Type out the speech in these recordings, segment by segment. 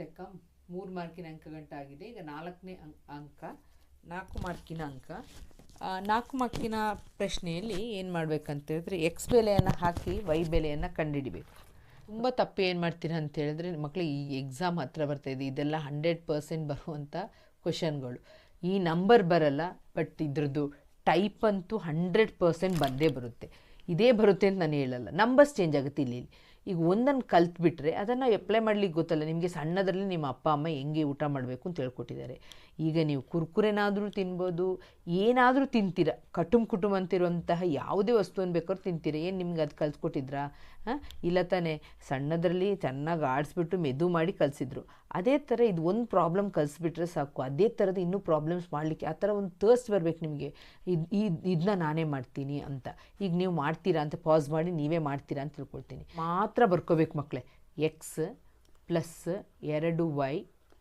ಲೆಕ್ಕ, ಮೂರು ಮಾರ್ಕಿನ ಅಂಕ ಗಂಟಾಗಿದೆ ಈಗ ನಾಲ್ಕನೇ ಅಂಕ, ನಾಲ್ಕು ಮಾರ್ಕಿನ ಅಂಕ. ನಾಲ್ಕು ಮಾರ್ಕಿನ ಪ್ರಶ್ನೆಯಲ್ಲಿ ಏನು ಮಾಡಬೇಕಂತ ಹೇಳಿದ್ರೆ ಎಕ್ಸ್ ಬೆಲೆಯನ್ನು ಹಾಕಿ ವೈ ಬೆಲೆಯನ್ನು ಕಂಡುಹಿಡಿಬೇಕು ತುಂಬ ತಪ್ಪು ಏನು ಮಾಡ್ತೀರಾ ಅಂತ ಹೇಳಿದ್ರೆ ಮಕ್ಕಳಿಗೆ ಈ ಎಕ್ಸಾಮ್ ಹತ್ರ ಬರ್ತಾಯಿದೆ ಇದೆ. ಇದೆಲ್ಲ ಹಂಡ್ರೆಡ್ ಪರ್ಸೆಂಟ್ ಬರುವಂಥ ಕ್ವಶನ್ಗಳು ಈ ನಂಬರ್ ಬರಲ್ಲ ಬಟ್ ಇದ್ರದ್ದು ಟೈಪ್ ಅಂತೂ ಹಂಡ್ರೆಡ್ ಪರ್ಸೆಂಟ್ ಬಂದೇ ಬರುತ್ತೆ. ಇದೇ ಬರುತ್ತೆ ಅಂತ ನಾನು ಹೇಳಲ್ಲ. ನಂಬರ್ಸ್ ಚೇಂಜ್ ಆಗುತ್ತೆ ಇಲ್ಲಿ. ಈಗ ಒಂದನ್ನು ಕಲ್ತ್ಬಿಟ್ರೆ ಅದನ್ನು ಅಪ್ಲೈ ಮಾಡ್ಲಿಕ್ಕೆ ಗೊತ್ತಲ್ಲ, ನಿಮಗೆ ಸಣ್ಣದರಲ್ಲಿ ನಿಮ್ಮ ಅಪ್ಪ, ಅಮ್ಮ ಹೆಂಗೆ ಊಟ ಮಾಡಬೇಕು ಅಂತ ಹೇಳ್ಕೊಟ್ಟಿದ್ದಾರೆ. ಈಗ ನೀವು ಕುರ್ಕುರೆನಾದರೂ ತಿನ್ಬೋದು, ಏನಾದರೂ ತಿಂತೀರ ಕಟುಮ್ ಕುಟುಂಬ ಅಂತಿರುವಂತಹ ಯಾವುದೇ ವಸ್ತುವನ್ನು ಬೇಕಾದ್ರೂ ತಿಂತೀರ, ಏನು ನಿಮ್ಗೆ ಅದು ಕಲ್ಸ್ಕೊಟ್ಟಿದ್ರಾ ಹಾಂ? ಇಲ್ಲ ತಾನೇ, ಸಣ್ಣದರಲ್ಲಿ ಚೆನ್ನಾಗಿ ಆಡಿಸ್ಬಿಟ್ಟು ಮೆದು ಮಾಡಿ ಕಲಿಸಿದ್ರು. ಅದೇ ಥರ ಇದು ಒಂದು ಪ್ರಾಬ್ಲಮ್ ಕಲಿಸ್ಬಿಟ್ರೆ ಸಾಕು, ಅದೇ ಥರದ ಇನ್ನೂ ಪ್ರಾಬ್ಲಮ್ಸ್ ಮಾಡಲಿಕ್ಕೆ ಆ ಥರ ಒಂದು ತರ್ಸ್ಟ್ ಬರಬೇಕು ನಿಮಗೆ. ಇದು ಇದನ್ನ ನಾನೇ ಮಾಡ್ತೀನಿ ಅಂತ. ಈಗ ನೀವು ಮಾಡ್ತೀರಾ ಅಂತ ಪಾಸ್ ಮಾಡಿ ನೀವೇ ಮಾಡ್ತೀರಾ ಅಂತ ತಿಳ್ಕೊಳ್ತೀನಿ. ಮಾತ್ರ ಬರ್ಕೋಬೇಕು ಮಕ್ಕಳೇ ಎಕ್ಸ್ ಪ್ಲಸ್ ಎರಡು ವೈ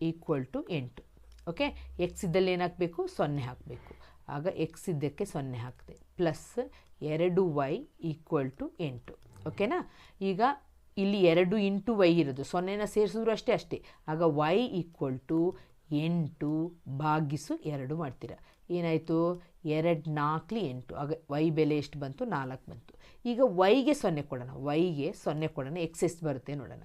ಈಕ್ವಲ್ ಟು ಎಂಟು. ಓಕೆ ಎಕ್ಸ್ ಇದ್ದಲ್ಲಿ ಏನಾಕಬೇಕು ಸೊನ್ನೆ ಹಾಕಬೇಕು. ಆಗ ಎಕ್ಸ್ ಇದ್ದಕ್ಕೆ ಸೊನ್ನೆ ಹಾಕಿದೆ. ಪ್ಲಸ್ ಎರಡು ವೈ ಈಕ್ವಲ್ ಟು ಎಂಟು. ಓಕೆನಾ ಈಗ ಇಲ್ಲಿ ಎರಡು ಇಂಟು ವೈ ಇರೋದು. ಸೊನ್ನೆನ ಸೇರಿಸಿದ್ರು ಅಷ್ಟೇ ಅಷ್ಟೇ. ಆಗ ವೈ ಈಕ್ವಲ್ ಟು ಎಂಟು ಭಾಗಿಸು ಎರಡು ಮಾಡ್ತೀರ. ಏನಾಯಿತು? ಎರಡು ನಾಲ್ಕಲಿ ಎಂಟು. ಆಗ ವೈ ಬೆಲೆ ಎಷ್ಟು ಬಂತು? ನಾಲ್ಕು ಬಂತು. ಈಗ ವೈಗೆ ಸೊನ್ನೆ ಕೊಡೋಣ. ವೈಗೆ ಸೊನ್ನೆ ಕೊಡೋಣ. ಎಕ್ಸ್ ಎಷ್ಟು ಬರುತ್ತೆ ನೋಡೋಣ.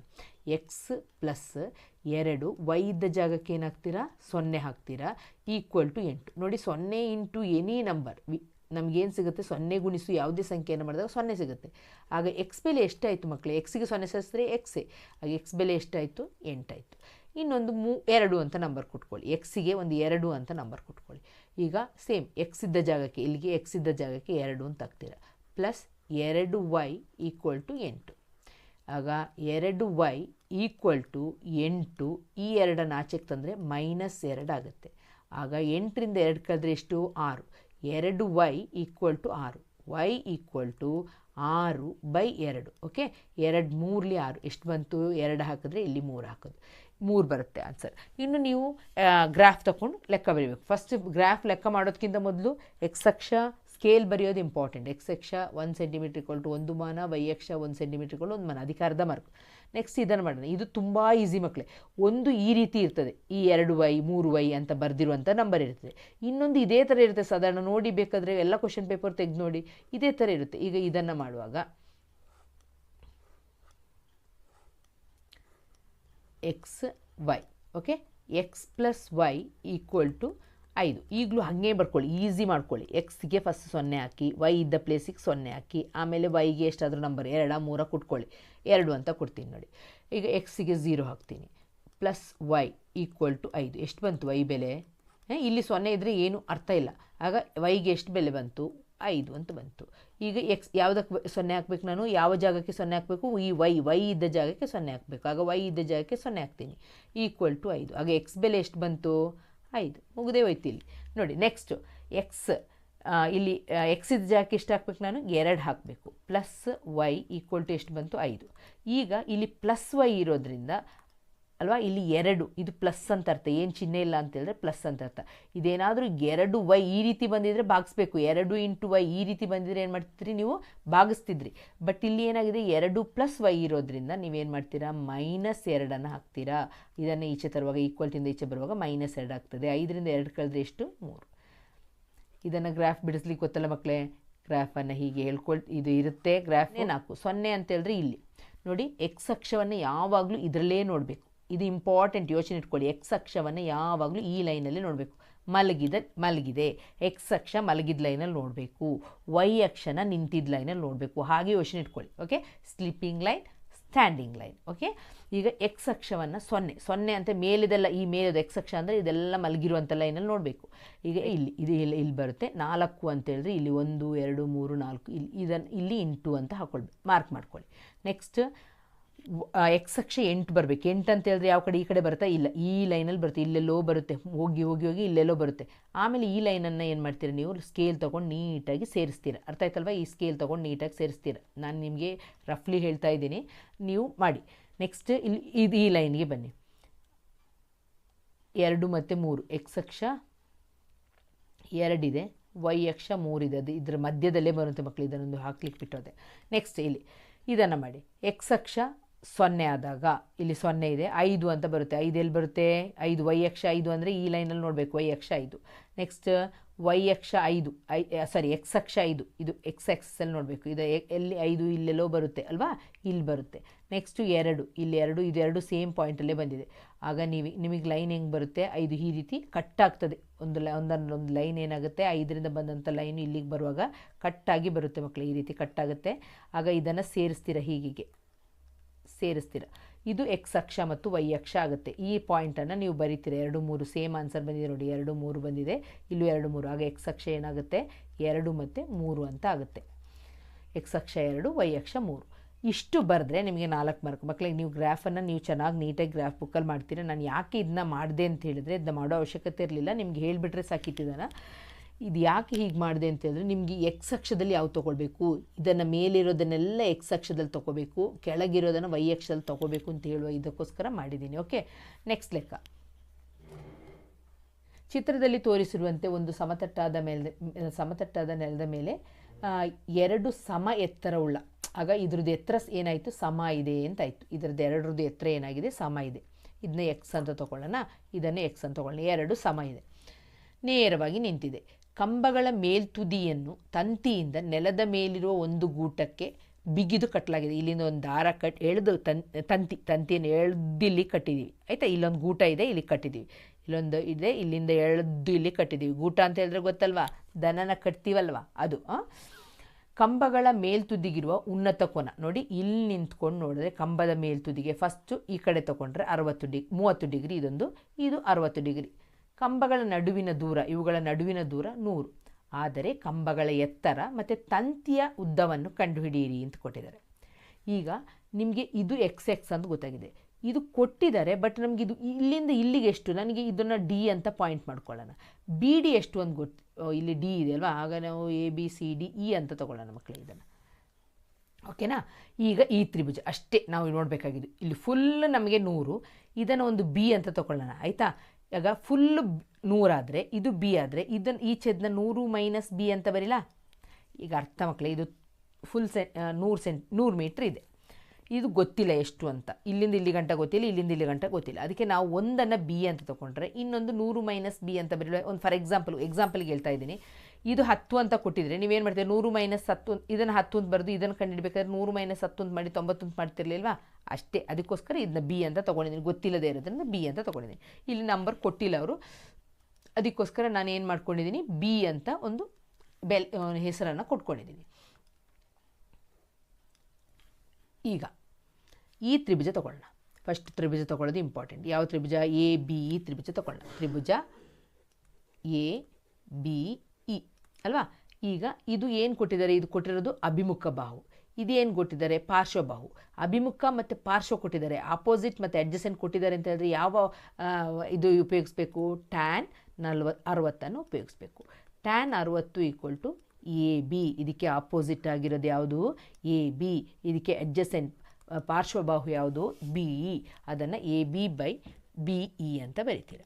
ಎಕ್ಸ್ ಪ್ಲಸ್ ಎರಡು, ವೈ ಇದ್ದ ಜಾಗಕ್ಕೆ ಏನಾಗ್ತೀರಾ? ಸೊನ್ನೆ ಹಾಕ್ತೀರಾ? ಈಕ್ವಲ್ ಟು ಎಂಟು. ನೋಡಿ, ಸೊನ್ನೆ ಇಂಟು ಎನಿ ನಂಬರ್. ವಿ, ನಮಗೇನು ಸಿಗುತ್ತೆ? ಸೊನ್ನೆ ಗುಣಿಸು ಯಾವುದೇ ಸಂಖ್ಯೆಯನ್ನು ಮಾಡಿದಾಗ ಸೊನ್ನೆ ಸಿಗುತ್ತೆ. ಆಗ ಎಕ್ಸ್ ಬೆಲೆ ಎಷ್ಟಾಯಿತು ಮಕ್ಕಳು ಎಕ್ಸಿಗೆ ಸೊನ್ನೆ ಸೇರಿಸಿದ್ರೆ ಎಕ್ಸೇ ಆಗ ಎಕ್ಸ್ ಬೆಲೆ ಎಷ್ಟಾಯಿತು? ಎಂಟಾಯಿತು. ಇನ್ನೊಂದು ಮೂ, ಎರಡು ಅಂತ ನಂಬರ್ ಕೊಟ್ಕೊಳ್ಳಿ. ಎಕ್ಸಿಗೆ ಒಂದು ಎರಡು ಅಂತ ನಂಬರ್ ಕೊಟ್ಕೊಳ್ಳಿ. ಈಗ ಸೇಮ್, ಎಕ್ಸ್ ಇದ್ದ ಜಾಗಕ್ಕೆ, ಇಲ್ಲಿಗೆ ಎಕ್ಸ್ ಇದ್ದ ಜಾಗಕ್ಕೆ ಎರಡು ಅಂತ ಹಾಕ್ತೀರ? ಪ್ಲಸ್ ಎರಡು ವೈ ಈಕ್ವಲ್ ಟು ಎಂಟು. ಆಗ ಎರಡು ವೈ ಈಕ್ವಲ್ ಟು ಎಂಟು ಈ ಎರಡನ್ನು ಆಚೆಗೆ ತಂದರೆ ಮೈನಸ್ ಎರಡು ಆಗುತ್ತೆ. ಆಗ ಎಂಟರಿಂದ ಎರಡು ಕಳೆದ್ರೆ ಎಷ್ಟು? ಆರು. ಎರಡು ವೈ ಈಕ್ವಲ್ ಟು ಆರು. ವೈ ಈಕ್ವಲ್ ಟು ಆರು ಬೈ ಎರಡು, ಓಕೆ? ಎರಡು ಮೂರಲಿ ಆರು. ಎಷ್ಟು ಬಂತು? ಎರಡು ಹಾಕಿದ್ರೆ ಇಲ್ಲಿ ಮೂರು ಹಾಕೋದು. ಮೂರು ಬರುತ್ತೆ ಆನ್ಸರ್. ಇನ್ನು ನೀವು ಗ್ರಾಫ್ ತಗೊಂಡು ಲೆಕ್ಕ ಬರೀಬೇಕು. ಫಸ್ಟ್ ಗ್ರಾಫ್ ಲೆಕ್ಕ ಮಾಡೋದಕ್ಕಿಂತ ಮೊದಲು ಎಕ್ಸ್ ಅಕ್ಷ ಸ್ಕೇಲ್ ಬರೆಯೋದು ಇಂಪಾರ್ಟೆಂಟ್ ಎಕ್ಸ್ ಅಕ್ಷ ಒಂದು ಸೆಂಟಿಮೀಟ್ರ್ ಇಕ್ವಲ್ ಟು ಒಂದು ಮಾನ, ವೈ ಅಕ್ಷ ಒಂದು ಸೆಂಟಿಮೀಟ್ರ್ ಇಕ್ವಲ್ ಒಂದು ಮಾನ. ಅಧಿಕಾರದ ಮಾರ್ಕ್ ನೆಕ್ಸ್ಟ್ ಇದನ್ನು ಮಾಡೋಣ. ಇದು ತುಂಬ ಈಸಿ ಮಕ್ಕಳೇ ಒಂದು ಈ ರೀತಿ ಇರ್ತದೆ. ಈ ಎರಡು ವೈ, ಮೂರು ವೈ ಅಂತ ಬರೆದಿರುವಂಥ ನಂಬರ್ ಇರ್ತದೆ. ಇನ್ನೊಂದು ಇದೇ ಥರ ಇರುತ್ತೆ. ಸಾಧಾರಣ ನೋಡಿ ಬೇಕಾದರೆ ಎಲ್ಲ ಕ್ವಶನ್ ಪೇಪರ್ ತೆಗೆದು ನೋಡಿ ಇದೇ ಥರ ಇರುತ್ತೆ. ಈಗ ಇದನ್ನು ಮಾಡುವಾಗ. X Y okay X plus Y equal to ಐದು, ಈಗಲೂ ಹಾಗೆ ಬರ್ಕೊಳ್ಳಿ, ಈಸಿ ಮಾಡ್ಕೊಳ್ಳಿ. ಎಕ್ಸ್ಗೆ ಫಸ್ಟ್ ಸೊನ್ನೆ ಹಾಕಿ ವೈ ಇದ್ದ ಪ್ಲೇಸಿಗೆ ಸೊನ್ನೆ ಹಾಕಿ, ಆಮೇಲೆ ವೈಗೆ ಎಷ್ಟಾದರೂ ನಂಬರ್ ಎರಡ, ಮೂರ ಕುಟ್ಕೊಳ್ಳಿ. ಎರಡು ಅಂತ ಕೊಡ್ತೀನಿ ನೋಡಿ. ಈಗ ಎಕ್ಸಿಗೆ ಝೀರೋ ಹಾಕ್ತೀನಿ. ಪ್ಲಸ್ ವೈ ಈಕ್ವಲ್ ಟು ಐದು. ಎಷ್ಟು ಬಂತು ವೈ ಬೆಲೆ? ಇಲ್ಲಿ ಸೊನ್ನೆ ಇದ್ದರೆ ಏನು ಅರ್ಥ ಇಲ್ಲ. ಆಗ ವೈಗೆ ಎಷ್ಟು ಬೆಲೆ ಬಂತು? ಐದು ಅಂತ ಬಂತು. ಈಗ ಎಕ್ಸ್ ಯಾವುದಕ್ಕೆ ಸೊನ್ನೆ ಹಾಕ್ಬೇಕು ನಾನು? ಯಾವ ಜಾಗಕ್ಕೆ ಸೊನ್ನೆ ಹಾಕಬೇಕು? ಈ ವೈ ವೈ ಇದ್ದ ಜಾಗಕ್ಕೆ ಸೊನ್ನೆ ಹಾಕಬೇಕು. ಆಗ ವೈ ಇದ್ದ ಜಾಗಕ್ಕೆ ಸೊನ್ನೆ ಹಾಕ್ತೀನಿ. ಈಕ್ವಲ್ ಟು ಐದು. ಆಗ ಎಕ್ಸ್ ಬೆಲೆ ಎಷ್ಟು ಬಂತು? ಐದು ಮುಗಿದೇ ಹೋಯ್ತು ಇಲ್ಲಿ. ನೋಡಿ ನೆಕ್ಸ್ಟು ಎಕ್ಸ್ ಇಲ್ಲಿ ಎಕ್ಸ್ ಇದ್ದ ಜಾಗಕ್ಕೆ ಎಷ್ಟು ಹಾಕ್ಬೇಕು ನಾನು? ಎರಡು ಹಾಕಬೇಕು. ಪ್ಲಸ್ ವೈ ಈಕ್ವಲ್ ಟು ಎಷ್ಟು ಬಂತು? ಐದು. ಈಗ ಇಲ್ಲಿ ಪ್ಲಸ್ ವೈ ಇರೋದ್ರಿಂದ ಅಲ್ವಾ? ಇಲ್ಲಿ ಎರಡು ಇದು ಪ್ಲಸ್ ಅಂತ ಅರ್ಥ. ಏನು ಚಿಹ್ನೆ ಇಲ್ಲ ಅಂತ ಹೇಳಿದ್ರೆ ಪ್ಲಸ್ ಅಂತ ಅರ್ಥ. ಇದೇನಾದರೂ ಎರಡು ವೈ ಈ ರೀತಿ ಬಂದಿದ್ರೆ ಭಾಗಿಸ್ಬೇಕು. ಎರಡು ಇಂಟು ವೈ ಈ ರೀತಿ ಬಂದಿದ್ರೆ ಏನು ಮಾಡ್ತಿದ್ರಿ ನೀವು? ಭಾಗಿಸ್ತಿದ್ರಿ. ಬಟ್ ಇಲ್ಲಿ ಏನಾಗಿದೆ? ಎರಡು ಪ್ಲಸ್ ವೈ ಇರೋದ್ರಿಂದ ನೀವೇನು ಮಾಡ್ತೀರಾ? ಮೈನಸ್ ಎರಡನ್ನು ಹಾಕ್ತೀರಾ? ಇದನ್ನು ಈಚೆ ತರುವಾಗ ಈಕ್ವಲ್ಟಿಂದ ಈಚೆ ಬರುವಾಗ ಮೈನಸ್ ಎರಡು ಆಗ್ತದೆ. ಐದರಿಂದ ಎರಡು ಕಳೆದ್ರೆ ಎಷ್ಟು? ಮೂರು. ಇದನ್ನು ಗ್ರಾಫ್ ಬಿಡಿಸ್ಲಿಕ್ಕೆ ಗೊತ್ತಲ್ಲ ಮಕ್ಕಳೇ ಗ್ರಾಫನ್ನು ಹೀಗೆ ಹೇಳ್ಕೊಳ್ ಇದು ಇರುತ್ತೆ. ಗ್ರಾಫ್ ನಾಲ್ಕು ಸೊನ್ನೆ ಅಂತ ಹೇಳಿದ್ರೆ ಇಲ್ಲಿ. ನೋಡಿ ಎಕ್ಸ್ ಅಕ್ಷವನ್ನು ಯಾವಾಗಲೂ ಇದರಲ್ಲೇ ನೋಡಬೇಕು. ಇದು ಇಂಪಾರ್ಟೆಂಟ್ ಯೋಚನೆ ಇಟ್ಕೊಳ್ಳಿ. ಎಕ್ಸ್ ಅಕ್ಷವನ್ನು ಯಾವಾಗಲೂ ಈ ಲೈನಲ್ಲಿ ನೋಡಬೇಕು. ಮಲಗಿದ, ಮಲಗಿದೆ. ಎಕ್ಸ್ ಅಕ್ಷ ಮಲಗಿದ ಲೈನಲ್ಲಿ ನೋಡಬೇಕು. ವೈ ಅಕ್ಷನ ನಿಂತಿದ್ದ ಲೈನಲ್ಲಿ ನೋಡಬೇಕು. ಹಾಗೆ ಯೋಚನೆ ಇಟ್ಕೊಳ್ಳಿ okay sleeping line standing line okay ಈಗ ಎಕ್ಸ್ ಅಕ್ಷವನ್ನು ಸೊನ್ನೆ ಸೊನ್ನೆ ಅಂತ ಮೇಲಿದೆಲ್ಲ, ಈ ಮೇಲದ ಎಕ್ಸ್ ಅಕ್ಷ ಅಂದರೆ ಇದೆಲ್ಲ ಮಲಗಿರುವಂಥ ಲೈನಲ್ಲಿ ನೋಡಬೇಕು. ಈಗ ಇಲ್ಲಿ, ಇದು ಇಲ್ಲಿ ಇಲ್ಲಿ ಬರುತ್ತೆ. ನಾಲ್ಕು ಅಂತ ಹೇಳಿದ್ರೆ ಇಲ್ಲಿ ಒಂದು, ಎರಡು, ಮೂರು, ನಾಲ್ಕು, ಇಲ್ಲಿ ಇದನ್ನು ಇಲ್ಲಿ ಇಂಟು ಅಂತ ಹಾಕ್ಕೊಳ್ಬೇಕು ಮಾರ್ಕ್ ಮಾಡ್ಕೊಳ್ಳಿ. ನೆಕ್ಸ್ಟ್ ಎಕ್ಸ್ ಅಕ್ಷ ಎಂಟು ಬರಬೇಕು. ಎಂಟು ಅಂತ ಹೇಳಿದ್ರೆ ಯಾವ ಕಡೆ ಈ ಕಡೆ ಬರುತ್ತಾ? ಇಲ್ಲ. ಈ ಲೈನಲ್ಲಿ ಬರುತ್ತೆ. ಇಲ್ಲೆಲ್ಲೋ ಬರುತ್ತೆ. ಹೋಗಿ ಹೋಗಿ ಹೋಗಿ ಇಲ್ಲೆಲ್ಲೋ ಬರುತ್ತೆ. ಆಮೇಲೆ ಈ ಲೈನನ್ನು ಏನು ಮಾಡ್ತೀರಾ ನೀವು? ಸ್ಕೇಲ್ ತೊಗೊಂಡು ನೀಟಾಗಿ ಸೇರಿಸ್ತೀರ. ಅರ್ಥ ಆಯ್ತಲ್ವಾ? ಈ ಸ್ಕೇಲ್ ತೊಗೊಂಡು ನೀಟಾಗಿ ಸೇರಿಸ್ತೀರ. ನಾನು ನಿಮಗೆ ರಫ್ಲಿ ಹೇಳ್ತಾ ಇದ್ದೀನಿ. ನೀವು ಮಾಡಿ. ನೆಕ್ಸ್ಟ್ ಇಲ್ಲಿ ಇದು ಈ ಲೈನ್ಗೆ ಬನ್ನಿ. ಎರಡು ಮತ್ತು ಮೂರು. ಎಕ್ಸ್ ಅಕ್ಷ ಎರಡಿದೆ. ವೈ ಅಕ್ಷ ಮೂರಿದೆ. ಅದು ಇದರ ಮಧ್ಯದಲ್ಲೇ ಬರುತ್ತೆ ಮಕ್ಕಳು ಇದನ್ನೊಂದು ಹಾಕ್ಲಿಕ್ಕೆ ಬಿಟ್ಟೋದೆ ನೆಕ್ಸ್ಟ್ ಇಲ್ಲಿ. ಇದನ್ನು ಮಾಡಿ. ಎಕ್ಸ್ ಅಕ್ಷ ಸೊನ್ನೆ ಆದಾಗ, ಇಲ್ಲಿ ಸೊನ್ನೆ ಇದೆ, ಐದು ಅಂತ ಬರುತ್ತೆ. ಐದು ಎಲ್ಲಿ ಬರುತ್ತೆ? ಐದು, ವೈ ಅಕ್ಷ ಐದು ಅಂದರೆ ಈ ಲೈನಲ್ಲಿ ನೋಡಬೇಕು, ವೈ ಅಕ್ಷ ಐದು. ನೆಕ್ಸ್ಟ್ ವೈ ಅಕ್ಷ ಐದು, ಐ ಸಾರಿ ಎಕ್ಸ್ ಅಕ್ಷ ಐದು. ಇದು ಎಕ್ಸ್ ಎಕ್ಸಲ್ಲಿ ನೋಡಬೇಕು. ಇದು ಎಲ್ಲಿ ಐದು, ಇಲ್ಲೆಲ್ಲೋ ಬರುತ್ತೆ, ಅಲ್ವಾ? ಇಲ್ಲಿ ಬರುತ್ತೆ. ನೆಕ್ಸ್ಟು ಎರಡು. ಇಲ್ಲಿ ಎರಡು, ಇದು ಎರಡು ಸೇಮ್ ಪಾಯಿಂಟಲ್ಲೇ ಬಂದಿದೆ. ಆಗ ನೀವು, ನಿಮಗೆ ಲೈನ್ ಹೆಂಗೆ ಬರುತ್ತೆ? ಐದು ಈ ರೀತಿ ಕಟ್ ಆಗ್ತದೆ. ಒಂದು ಲೈ, ಒಂದೊಂದು, ಒಂದು ಲೈನ್ ಏನಾಗುತ್ತೆ? ಐದರಿಂದ ಬಂದಂಥ ಲೈನ್ ಇಲ್ಲಿಗೆ ಬರುವಾಗ ಕಟ್ಟಾಗಿ ಬರುತ್ತೆ ಮಕ್ಕಳು ಈ ರೀತಿ ಕಟ್ಟಾಗುತ್ತೆ ಆಗ ಇದನ್ನು ಸೇರಿಸ್ತೀರ ಹೀಗಿಗೆ. ಸೇರಿಸ್ತೀರ. ಇದು ಎಕ್ಸ್ ಅಕ್ಷ ಮತ್ತು ವೈ ಅಕ್ಷ ಆಗುತ್ತೆ. ಈ ಪಾಯಿಂಟನ್ನು ನೀವು ಬರೀತೀರ. ಎರಡು ಮೂರು ಸೇಮ್ ಆನ್ಸರ್ ಬಂದಿದೆ ನೋಡಿ. ಎರಡು ಮೂರು ಬಂದಿದೆ. ಇಲ್ಲೂ ಎರಡು ಮೂರು. ಆಗ ಎಕ್ಸ್ ಅಕ್ಷ ಏನಾಗುತ್ತೆ? ಎರಡು ಮತ್ತು ಮೂರು ಅಂತ ಆಗುತ್ತೆ. ಎಕ್ಸ್ ಅಕ್ಷ ಎರಡು ವೈ ಅಕ್ಷ ಮೂರು. ಇಷ್ಟು ಬರೆದ್ರೆ ನಿಮಗೆ ನಾಲ್ಕು ಮಾರ್ಕ್ ಮಕ್ಕಳಿಗೆ ನೀವು ಗ್ರಾಫನ್ನು ನೀವು ಚೆನ್ನಾಗಿ ನೀಟಾಗಿ ಗ್ರಾಫ್ ಬುಕ್ಕಲ್ಲಿ ಮಾಡ್ತೀರಾ. ನಾನು ಯಾಕೆ ಇದನ್ನ ಮಾಡಿದೆ ಅಂತ ಹೇಳಿದ್ರೆ ಇದನ್ನ ಮಾಡೋ ಅವಶ್ಯಕತೆ ಇರಲಿಲ್ಲ. ನಿಮ್ಗೆ ಹೇಳಿಬಿಟ್ರೆ ಸಾಕಿಟ್ಟಿದ್ದಾನ. ಇದು ಯಾಕೆ ಹೀಗೆ ಮಾಡಿದೆ ಅಂತ ಹೇಳಿದ್ರೆ ನಿಮಗೆ ಎಕ್ಸ್ ಅಕ್ಷದಲ್ಲಿ ಯಾವ್ದು ತೊಗೊಳ್ಬೇಕು? ಇದನ್ನು ಮೇಲಿರೋದನ್ನೆಲ್ಲ ಎಕ್ಸ್ ಅಕ್ಷದಲ್ಲಿ ತೊಗೋಬೇಕು ಕೆಳಗಿರೋದನ್ನು ವೈ ಅಕ್ಷದಲ್ಲಿ ತೊಗೋಬೇಕು ಅಂತ ಹೇಳುವ ಇದಕ್ಕೋಸ್ಕರ ಮಾಡಿದ್ದೀನಿ ಓಕೆ ನೆಕ್ಸ್ಟ್ ಲೆಕ್ಕ. ಚಿತ್ರದಲ್ಲಿ ತೋರಿಸಿರುವಂತೆ ಒಂದು ಸಮತಟ್ಟಾದ ಮೇಲೆ ಸಮತಟ್ಟಾದ ನೆಲದ ಮೇಲೆ ಎರಡು ಸಮ ಎತ್ತರವುಳ್ಳ ಆಗ ಇದ್ರದ್ದು ಎತ್ತರ ಏನಾಯಿತು? ಸಮ ಇದೆ ಅಂತಾಯಿತು. ಇದರದ್ದು ಎರಡರದ್ದು ಎತ್ತರ ಏನಾಗಿದೆ? ಸಮ ಇದೆ. ಇದನ್ನ ಎಕ್ಸ್ ಅಂತ ತೊಗೊಳ್ಳೋಣ. ಇದನ್ನು ಎಕ್ಸ್ ಅಂತ ತೊಗೊಳ್ಳೋಣ ಎರಡು ಸಮ ಇದೆ. ನೇರವಾಗಿ ನಿಂತಿದೆ. ಕಂಬಗಳ ಮೇಲ್ತುದಿಯನ್ನು ತಂತಿಯಿಂದ ನೆಲದ ಮೇಲಿರುವ ಒಂದು ಗೂಟಕ್ಕೆ ಬಿಗಿದು ಕಟ್ಟಲಾಗಿದೆ. ಇಲ್ಲಿಂದ ಒಂದು ದಾರ ಕಟ್, ಎಳೆದು ತನ್, ತಂತಿ, ತಂತಿಯನ್ನು ಎಳೆದು ಇಲ್ಲಿ ಕಟ್ಟಿದ್ದೀವಿ. ಆಯಿತಾ? ಇಲ್ಲೊಂದು ಗೂಟ ಇದೆ, ಇಲ್ಲಿ ಕಟ್ಟಿದ್ದೀವಿ. ಇಲ್ಲೊಂದು ಇದೆ, ಇಲ್ಲಿಂದ ಎಳೆದು ಇಲ್ಲಿ ಕಟ್ಟಿದ್ದೀವಿ. ಗೂಟ ಅಂತ ಹೇಳಿದ್ರೆ ಗೊತ್ತಲ್ವಾ? ದನನ ಕಟ್ತೀವಲ್ವ? ಅದು? ಕಂಬಗಳ ಮೇಲ್ತುದಿಗಿರುವ ಉನ್ನತ ಕೋನ. ನೋಡಿ, ಇಲ್ಲಿ ನಿಂತ್ಕೊಂಡು ನೋಡಿದ್ರೆ ಕಂಬದ ಮೇಲ್ತುದಿಗೆ ಫಸ್ಟು ಈ ಕಡೆ ತಗೊಂಡ್ರೆ ಅರವತ್ತು ಡಿ, ಮೂವತ್ತು ಡಿಗ್ರಿ ಇದೊಂದು, ಇದು ಅರವತ್ತು ಡಿಗ್ರಿ. ಕಂಬಗಳ ನಡುವಿನ ದೂರ, ಇವುಗಳ ನಡುವಿನ ದೂರ ನೂರು. ಆದರೆ ಕಂಬಗಳ ಎತ್ತರ ಮತ್ತು ತಂತಿಯ ಉದ್ದವನ್ನು ಕಂಡುಹಿಡಿಯಿರಿ ಅಂತ ಕೊಟ್ಟಿದ್ದಾರೆ. ಈಗ ನಿಮಗೆ ಇದು ಎಕ್ಸ್ ಎಕ್ಸ್ ಅಂತ ಗೊತ್ತಾಗಿದೆ. ಇದು ಕೊಟ್ಟಿದ್ದಾರೆ ಬಟ್ ನಮಗೆ ಇದು ಇಲ್ಲಿಂದ ಇಲ್ಲಿಗೆ ಎಷ್ಟು? ನನಗೆ ಇದನ್ನು ಡಿ ಅಂತ ಪಾಯಿಂಟ್ ಮಾಡ್ಕೊಳ್ಳೋಣ. ಬಿ ಡಿ ಎಷ್ಟು ಅಂತ ಗೊತ್ತು ಇಲ್ಲಿ ಡಿ ಇದೆ ಅಲ್ವಾ? ಆಗ ನಾವು A B C D E ಅಂತ ತಗೊಳ್ಳೋಣ ಮಕ್ಕಳಿಗೆ ಇದನ್ನು. ಓಕೆನಾ ಈಗ ಈ ತ್ರಿಭುಜ, ಅಷ್ಟೇ ನಾವು ನೋಡಬೇಕಾಗಿದ್ದು. ಇಲ್ಲಿ ಫುಲ್ ನಮಗೆ ನೂರು. ಇದನ್ನು ಒಂದು ಬಿ ಅಂತ ತಗೊಳ್ಳೋಣ, ಆಯಿತಾ? ಈಗ ಫುಲ್ ನೂರಾದರೆ, ಇದು ಬಿ ಆದರೆ ಇದನ್ನು ಈ ಛೇದನ ನೂರು ಮೈನಸ್ ಬಿ ಅಂತ ಬರಿಲ್ಲ ಈಗ ಅರ್ಥ ಮಕ್ಕಳೇ ಇದು ಫುಲ್ ಸೆ ನೂರು ಸೆಂಟ್ ನೂರು ಮೀಟ್ರ್ ಇದೆ. ಇದು ಗೊತ್ತಿಲ್ಲ ಎಷ್ಟು ಅಂತ. ಇಲ್ಲಿಂದ ಇಲ್ಲಿ ಗಂಟ ಗೊತ್ತಿಲ್ಲ, ಇಲ್ಲಿಂದ ಇಲ್ಲಿ ಗಂಟ ಗೊತ್ತಿಲ್ಲ. ಅದಕ್ಕೆ ನಾವು ಒಂದನ್ನು ಬಿ ಅಂತ ತೊಗೊಂಡ್ರೆ, ಇನ್ನೊಂದು ನೂರು ಮೈನಸ್ ಬಿ ಅಂತ ಬರೀ ಒಂದು ಫಾರ್ ಎಕ್ಸಾಂಪಲ್ ಎಕ್ಸಾಂಪಲ್ಗೆ ಹೇಳ್ತಾ ಇದ್ದೀನಿ. ಇದು ಹತ್ತು ಅಂತ ಕೊಟ್ಟಿದ್ರೆ, ನೀವೇನು ಮಾಡ್ತೀರಿ? ನೂರು ಮೈನಸ್ ಹತ್ತು ಇದನ್ನು ಹತ್ತು ಅಂತ ಬರೆದು ಇದನ್ನು ಕಂಡುಹಿಡಬೇಕಾದ್ರೆ ನೂರು ಮೈನಸ್ ಅಂತ ಮಾಡಿ ತೊಂಬತ್ತು ಅಂತ ಮಾಡ್ತಿರ್ಲಿಲ್ವಾ? ಅಷ್ಟೇ, ಅದಕ್ಕೋಸ್ಕರ ಇದನ್ನ ಬಿ ಅಂತ ತೊಗೊಂಡಿದ್ದೀನಿ. ಗೊತ್ತಿಲ್ಲದೆ ಇರೋದ್ರಿಂದ ಬಿ ಅಂತ ತೊಗೊಂಡಿದ್ದೀನಿ. ಇಲ್ಲಿ ನಂಬರ್ ಕೊಟ್ಟಿಲ್ಲ ಅವರು. ಅದಕ್ಕೋಸ್ಕರ ನಾನು ಏನು ಮಾಡ್ಕೊಂಡಿದ್ದೀನಿ? ಬಿ ಅಂತ ಒಂದು ಬೆಲ್ ಹೆಸರನ್ನು ಕೊಟ್ಕೊಂಡಿದ್ದೀನಿ. ಈಗ, ಈ ತ್ರಿಭುಜ ತಗೊಳ್ಳೋಣ. ಫಸ್ಟ್ ತ್ರಿಭುಜ ತಗೊಳ್ಳೋದು ಇಂಪಾರ್ಟೆಂಟ್ ಯಾವ ತ್ರಿಭುಜ? ಎ ಬಿ ಈ ತ್ರಿಭುಜ ತಗೊಳ್ಳೋಣ. ತ್ರಿಭುಜ ಎ ಬಿ ಅಲ್ವಾ? ಈಗ ಇದು ಏನು ಕೊಟ್ಟಿದ್ದಾರೆ? ಇದು ಕೊಟ್ಟಿರೋದು ಅಭಿಮುಖ ಬಾಹು. ಇದೇನು ಕೊಟ್ಟಿದ್ದಾರೆ? ಪಾರ್ಶ್ವಬಾಹು ಅಭಿಮುಖ ಮತ್ತು ಪಾರ್ಶ್ವ ಕೊಟ್ಟಿದ್ದಾರೆ. ಆಪೋಸಿಟ್ ಮತ್ತು ಅಡ್ಜಸೆಂಟ್ ಕೊಟ್ಟಿದ್ದಾರೆ ಅಂತ ಹೇಳಿದ್ರೆ ಯಾವ ಇದು ಉಪಯೋಗಿಸ್ಬೇಕು? ಟ್ಯಾನ್ ನಲ್ವ, ಅರವತ್ತನ್ನು ಉಪಯೋಗಿಸ್ಬೇಕು. ಟ್ಯಾನ್ ಅರವತ್ತು ಈಕ್ವಲ್ ಟು ಎ ಬಿ ಇದಕ್ಕೆ ಆಪೋಸಿಟ್ ಆಗಿರೋದು ಯಾವುದು? ಎ ಬಿ ಇದಕ್ಕೆ ಅಡ್ಜಸೆಂಟ್ ಪಾರ್ಶ್ವಬಾಹು ಯಾವುದು? ಬಿ ಇ ಅದನ್ನು A B by B E ಅಂತ ಬರಿತೀರ.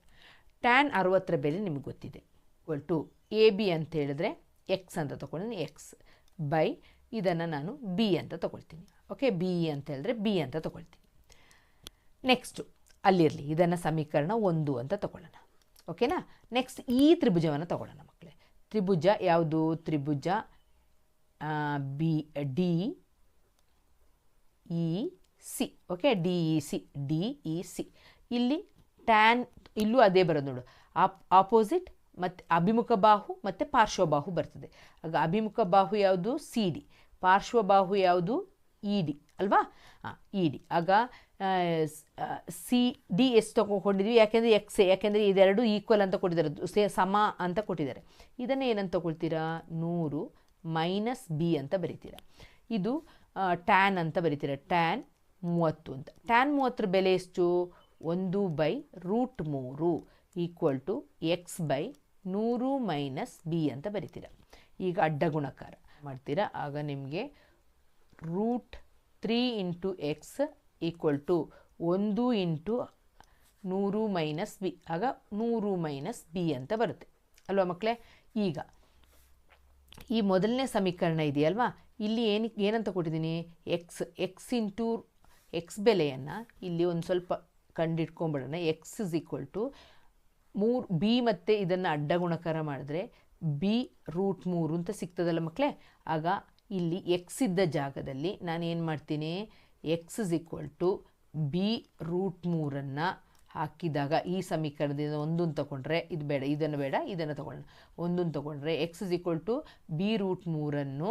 ಟ್ಯಾನ್ ಅರವತ್ತರ ಬೆಲೆ ನಿಮಗೆ ಗೊತ್ತಿದೆ. ಈಕ್ವಲ್ ಟು ಎ ಬಿ ಅಂತ ಹೇಳಿದ್ರೆ ಎಕ್ಸ್ ಅಂತ ತೊಗೊಂಡಿದ್ದೀನಿ ಎಕ್ಸ್ ಬೈ ಇದನ್ನು ನಾನು ಬಿ ಅಂತ ತೊಗೊಳ್ತೀನಿ. ಓಕೆ ಬಿ ಅಂತ ಹೇಳಿದ್ರೆ ಬಿ ಅಂತ ತೊಗೊಳ್ತೀನಿ. ನೆಕ್ಸ್ಟು ಅಲ್ಲಿರಲಿ. ಇದನ್ನು ಸಮೀಕರಣ ಒಂದು ಅಂತ ತೊಗೊಳ್ಳೋಣ. ಓಕೆನಾ ನೆಕ್ಸ್ಟ್ ಈ ತ್ರಿಭುಜವನ್ನು ತೊಗೊಳ್ಳೋಣ ಮಕ್ಕಳೇ ತ್ರಿಭುಜ ಯಾವುದು? ತ್ರಿಭುಜ B D E C okay D E C D E C ಇಲ್ಲಿ ಟ್ಯಾನ್ ಇಲ್ಲೂ ಅದೇ ಬರೋದು ನೋಡು. ಆಪ್ ಆಪೋಸಿಟ್ ಮತ್ತು ಅಭಿಮುಖ ಬಾಹು ಮತ್ತು ಪಾರ್ಶ್ವಬಾಹು ಬರ್ತದೆ. ಆಗ ಅಭಿಮುಖ ಬಾಹು ಯಾವುದು? ಸಿ ಡಿ ಪಾರ್ಶ್ವಬಾಹು ಯಾವುದು? ಇ ಡಿ ಅಲ್ವಾ? ಹಾಂ ಇ ಡಿ ಆಗ ಸಿ ಡಿ ಎಷ್ಟು ತಗೊಂಡಿದ್ವಿ ಯಾಕೆಂದರೆ ಎಕ್ಸ್ ಯಾಕೆಂದರೆ ಇದೆರಡು ಈಕ್ವಲ್ ಅಂತ ಕೊಟ್ಟಿದ್ದಾರೆ. ಸೇ, ಸಮ ಅಂತ ಕೊಟ್ಟಿದ್ದಾರೆ. ಇದನ್ನು ಏನಂತ ತಗೊಳ್ತೀರಾ? ನೂರು ಮೈನಸ್ ಬಿ ಅಂತ ಬರಿತೀರಾ. ಇದು ಟ್ಯಾನ್ ಅಂತ ಬರಿತೀರಾ. ಟ್ಯಾನ್ ಮೂವತ್ತು ಅಂತ. ಟ್ಯಾನ್ ಮೂವತ್ತರ ಬೆಲೆ ಎಷ್ಟು? ಒಂದು ಬೈ ರೂಟ್ ಮೂರು ಈಕ್ವಲ್ ಟು ಎಕ್ಸ್ ಬೈ ನೂರು ಮೈನಸ್ ಬಿ ಅಂತ ಬರಿತೀರ. ಈಗ ಅಡ್ಡ ಗುಣಕಾರ ಮಾಡ್ತೀರಾ. ಆಗ ನಿಮಗೆ root three into X equal to ಒಂದು ಇಂಟು ನೂರು ಮೈನಸ್ ಬಿ. ಆಗ ನೂರು ಮೈನಸ್ ಬಿ ಅಂತ ಬರುತ್ತೆ. ಅಲ್ವಾ ಮಕ್ಕಳೇ? ಈಗ ಈ ಮೊದಲನೇ ಸಮೀಕರಣ ಇದೆಯಲ್ವಾ? ಇಲ್ಲಿ ಏನು ಏನಂತ ಕೊಟ್ಟಿದ್ದೀನಿ? ಎಕ್ಸ್ ಎಕ್ಸ್ ಇಂಟು ಎಕ್ಸ್ ಬೆಲೆಯನ್ನು ಇಲ್ಲಿ ಒಂದು ಸ್ವಲ್ಪ ಕಂಡಿಡ್ಕೊಂಬಿಡೋಣ ಎಕ್ಸ್ ಇಸ್ ಈಕ್ವಲ್ ಟು ಮೂರು, ಬಿ ಮತ್ತು ಇದನ್ನು ಅಡ್ಡ ಗುಣಕಾರ ಮಾಡಿದ್ರೆ ಬಿ ರೂಟ್ ಮೂರು ಅಂತ ಸಿಗ್ತದಲ್ಲ ಮಕ್ಕಳೇ ಆಗ ಇಲ್ಲಿ ಎಕ್ಸ್ ಇದ್ದ ಜಾಗದಲ್ಲಿ ನಾನು ಏನು ಮಾಡ್ತೀನಿ? X is equal to B root ಮೂರನ್ನು ಹಾಕಿದಾಗ ಈ ಸಮೀಕರಣದಿಂದ ಒಂದನ್ನು ತಗೊಂಡ್ರೆ ಇದು ಬೇಡ, ಇದನ್ನು ಬೇಡ, ಇದನ್ನು ತಗೊಳ್ಳೋಣ ಒಂದನ್ನು ತಗೊಂಡ್ರೆ X is equal to B root ಮೂರನ್ನು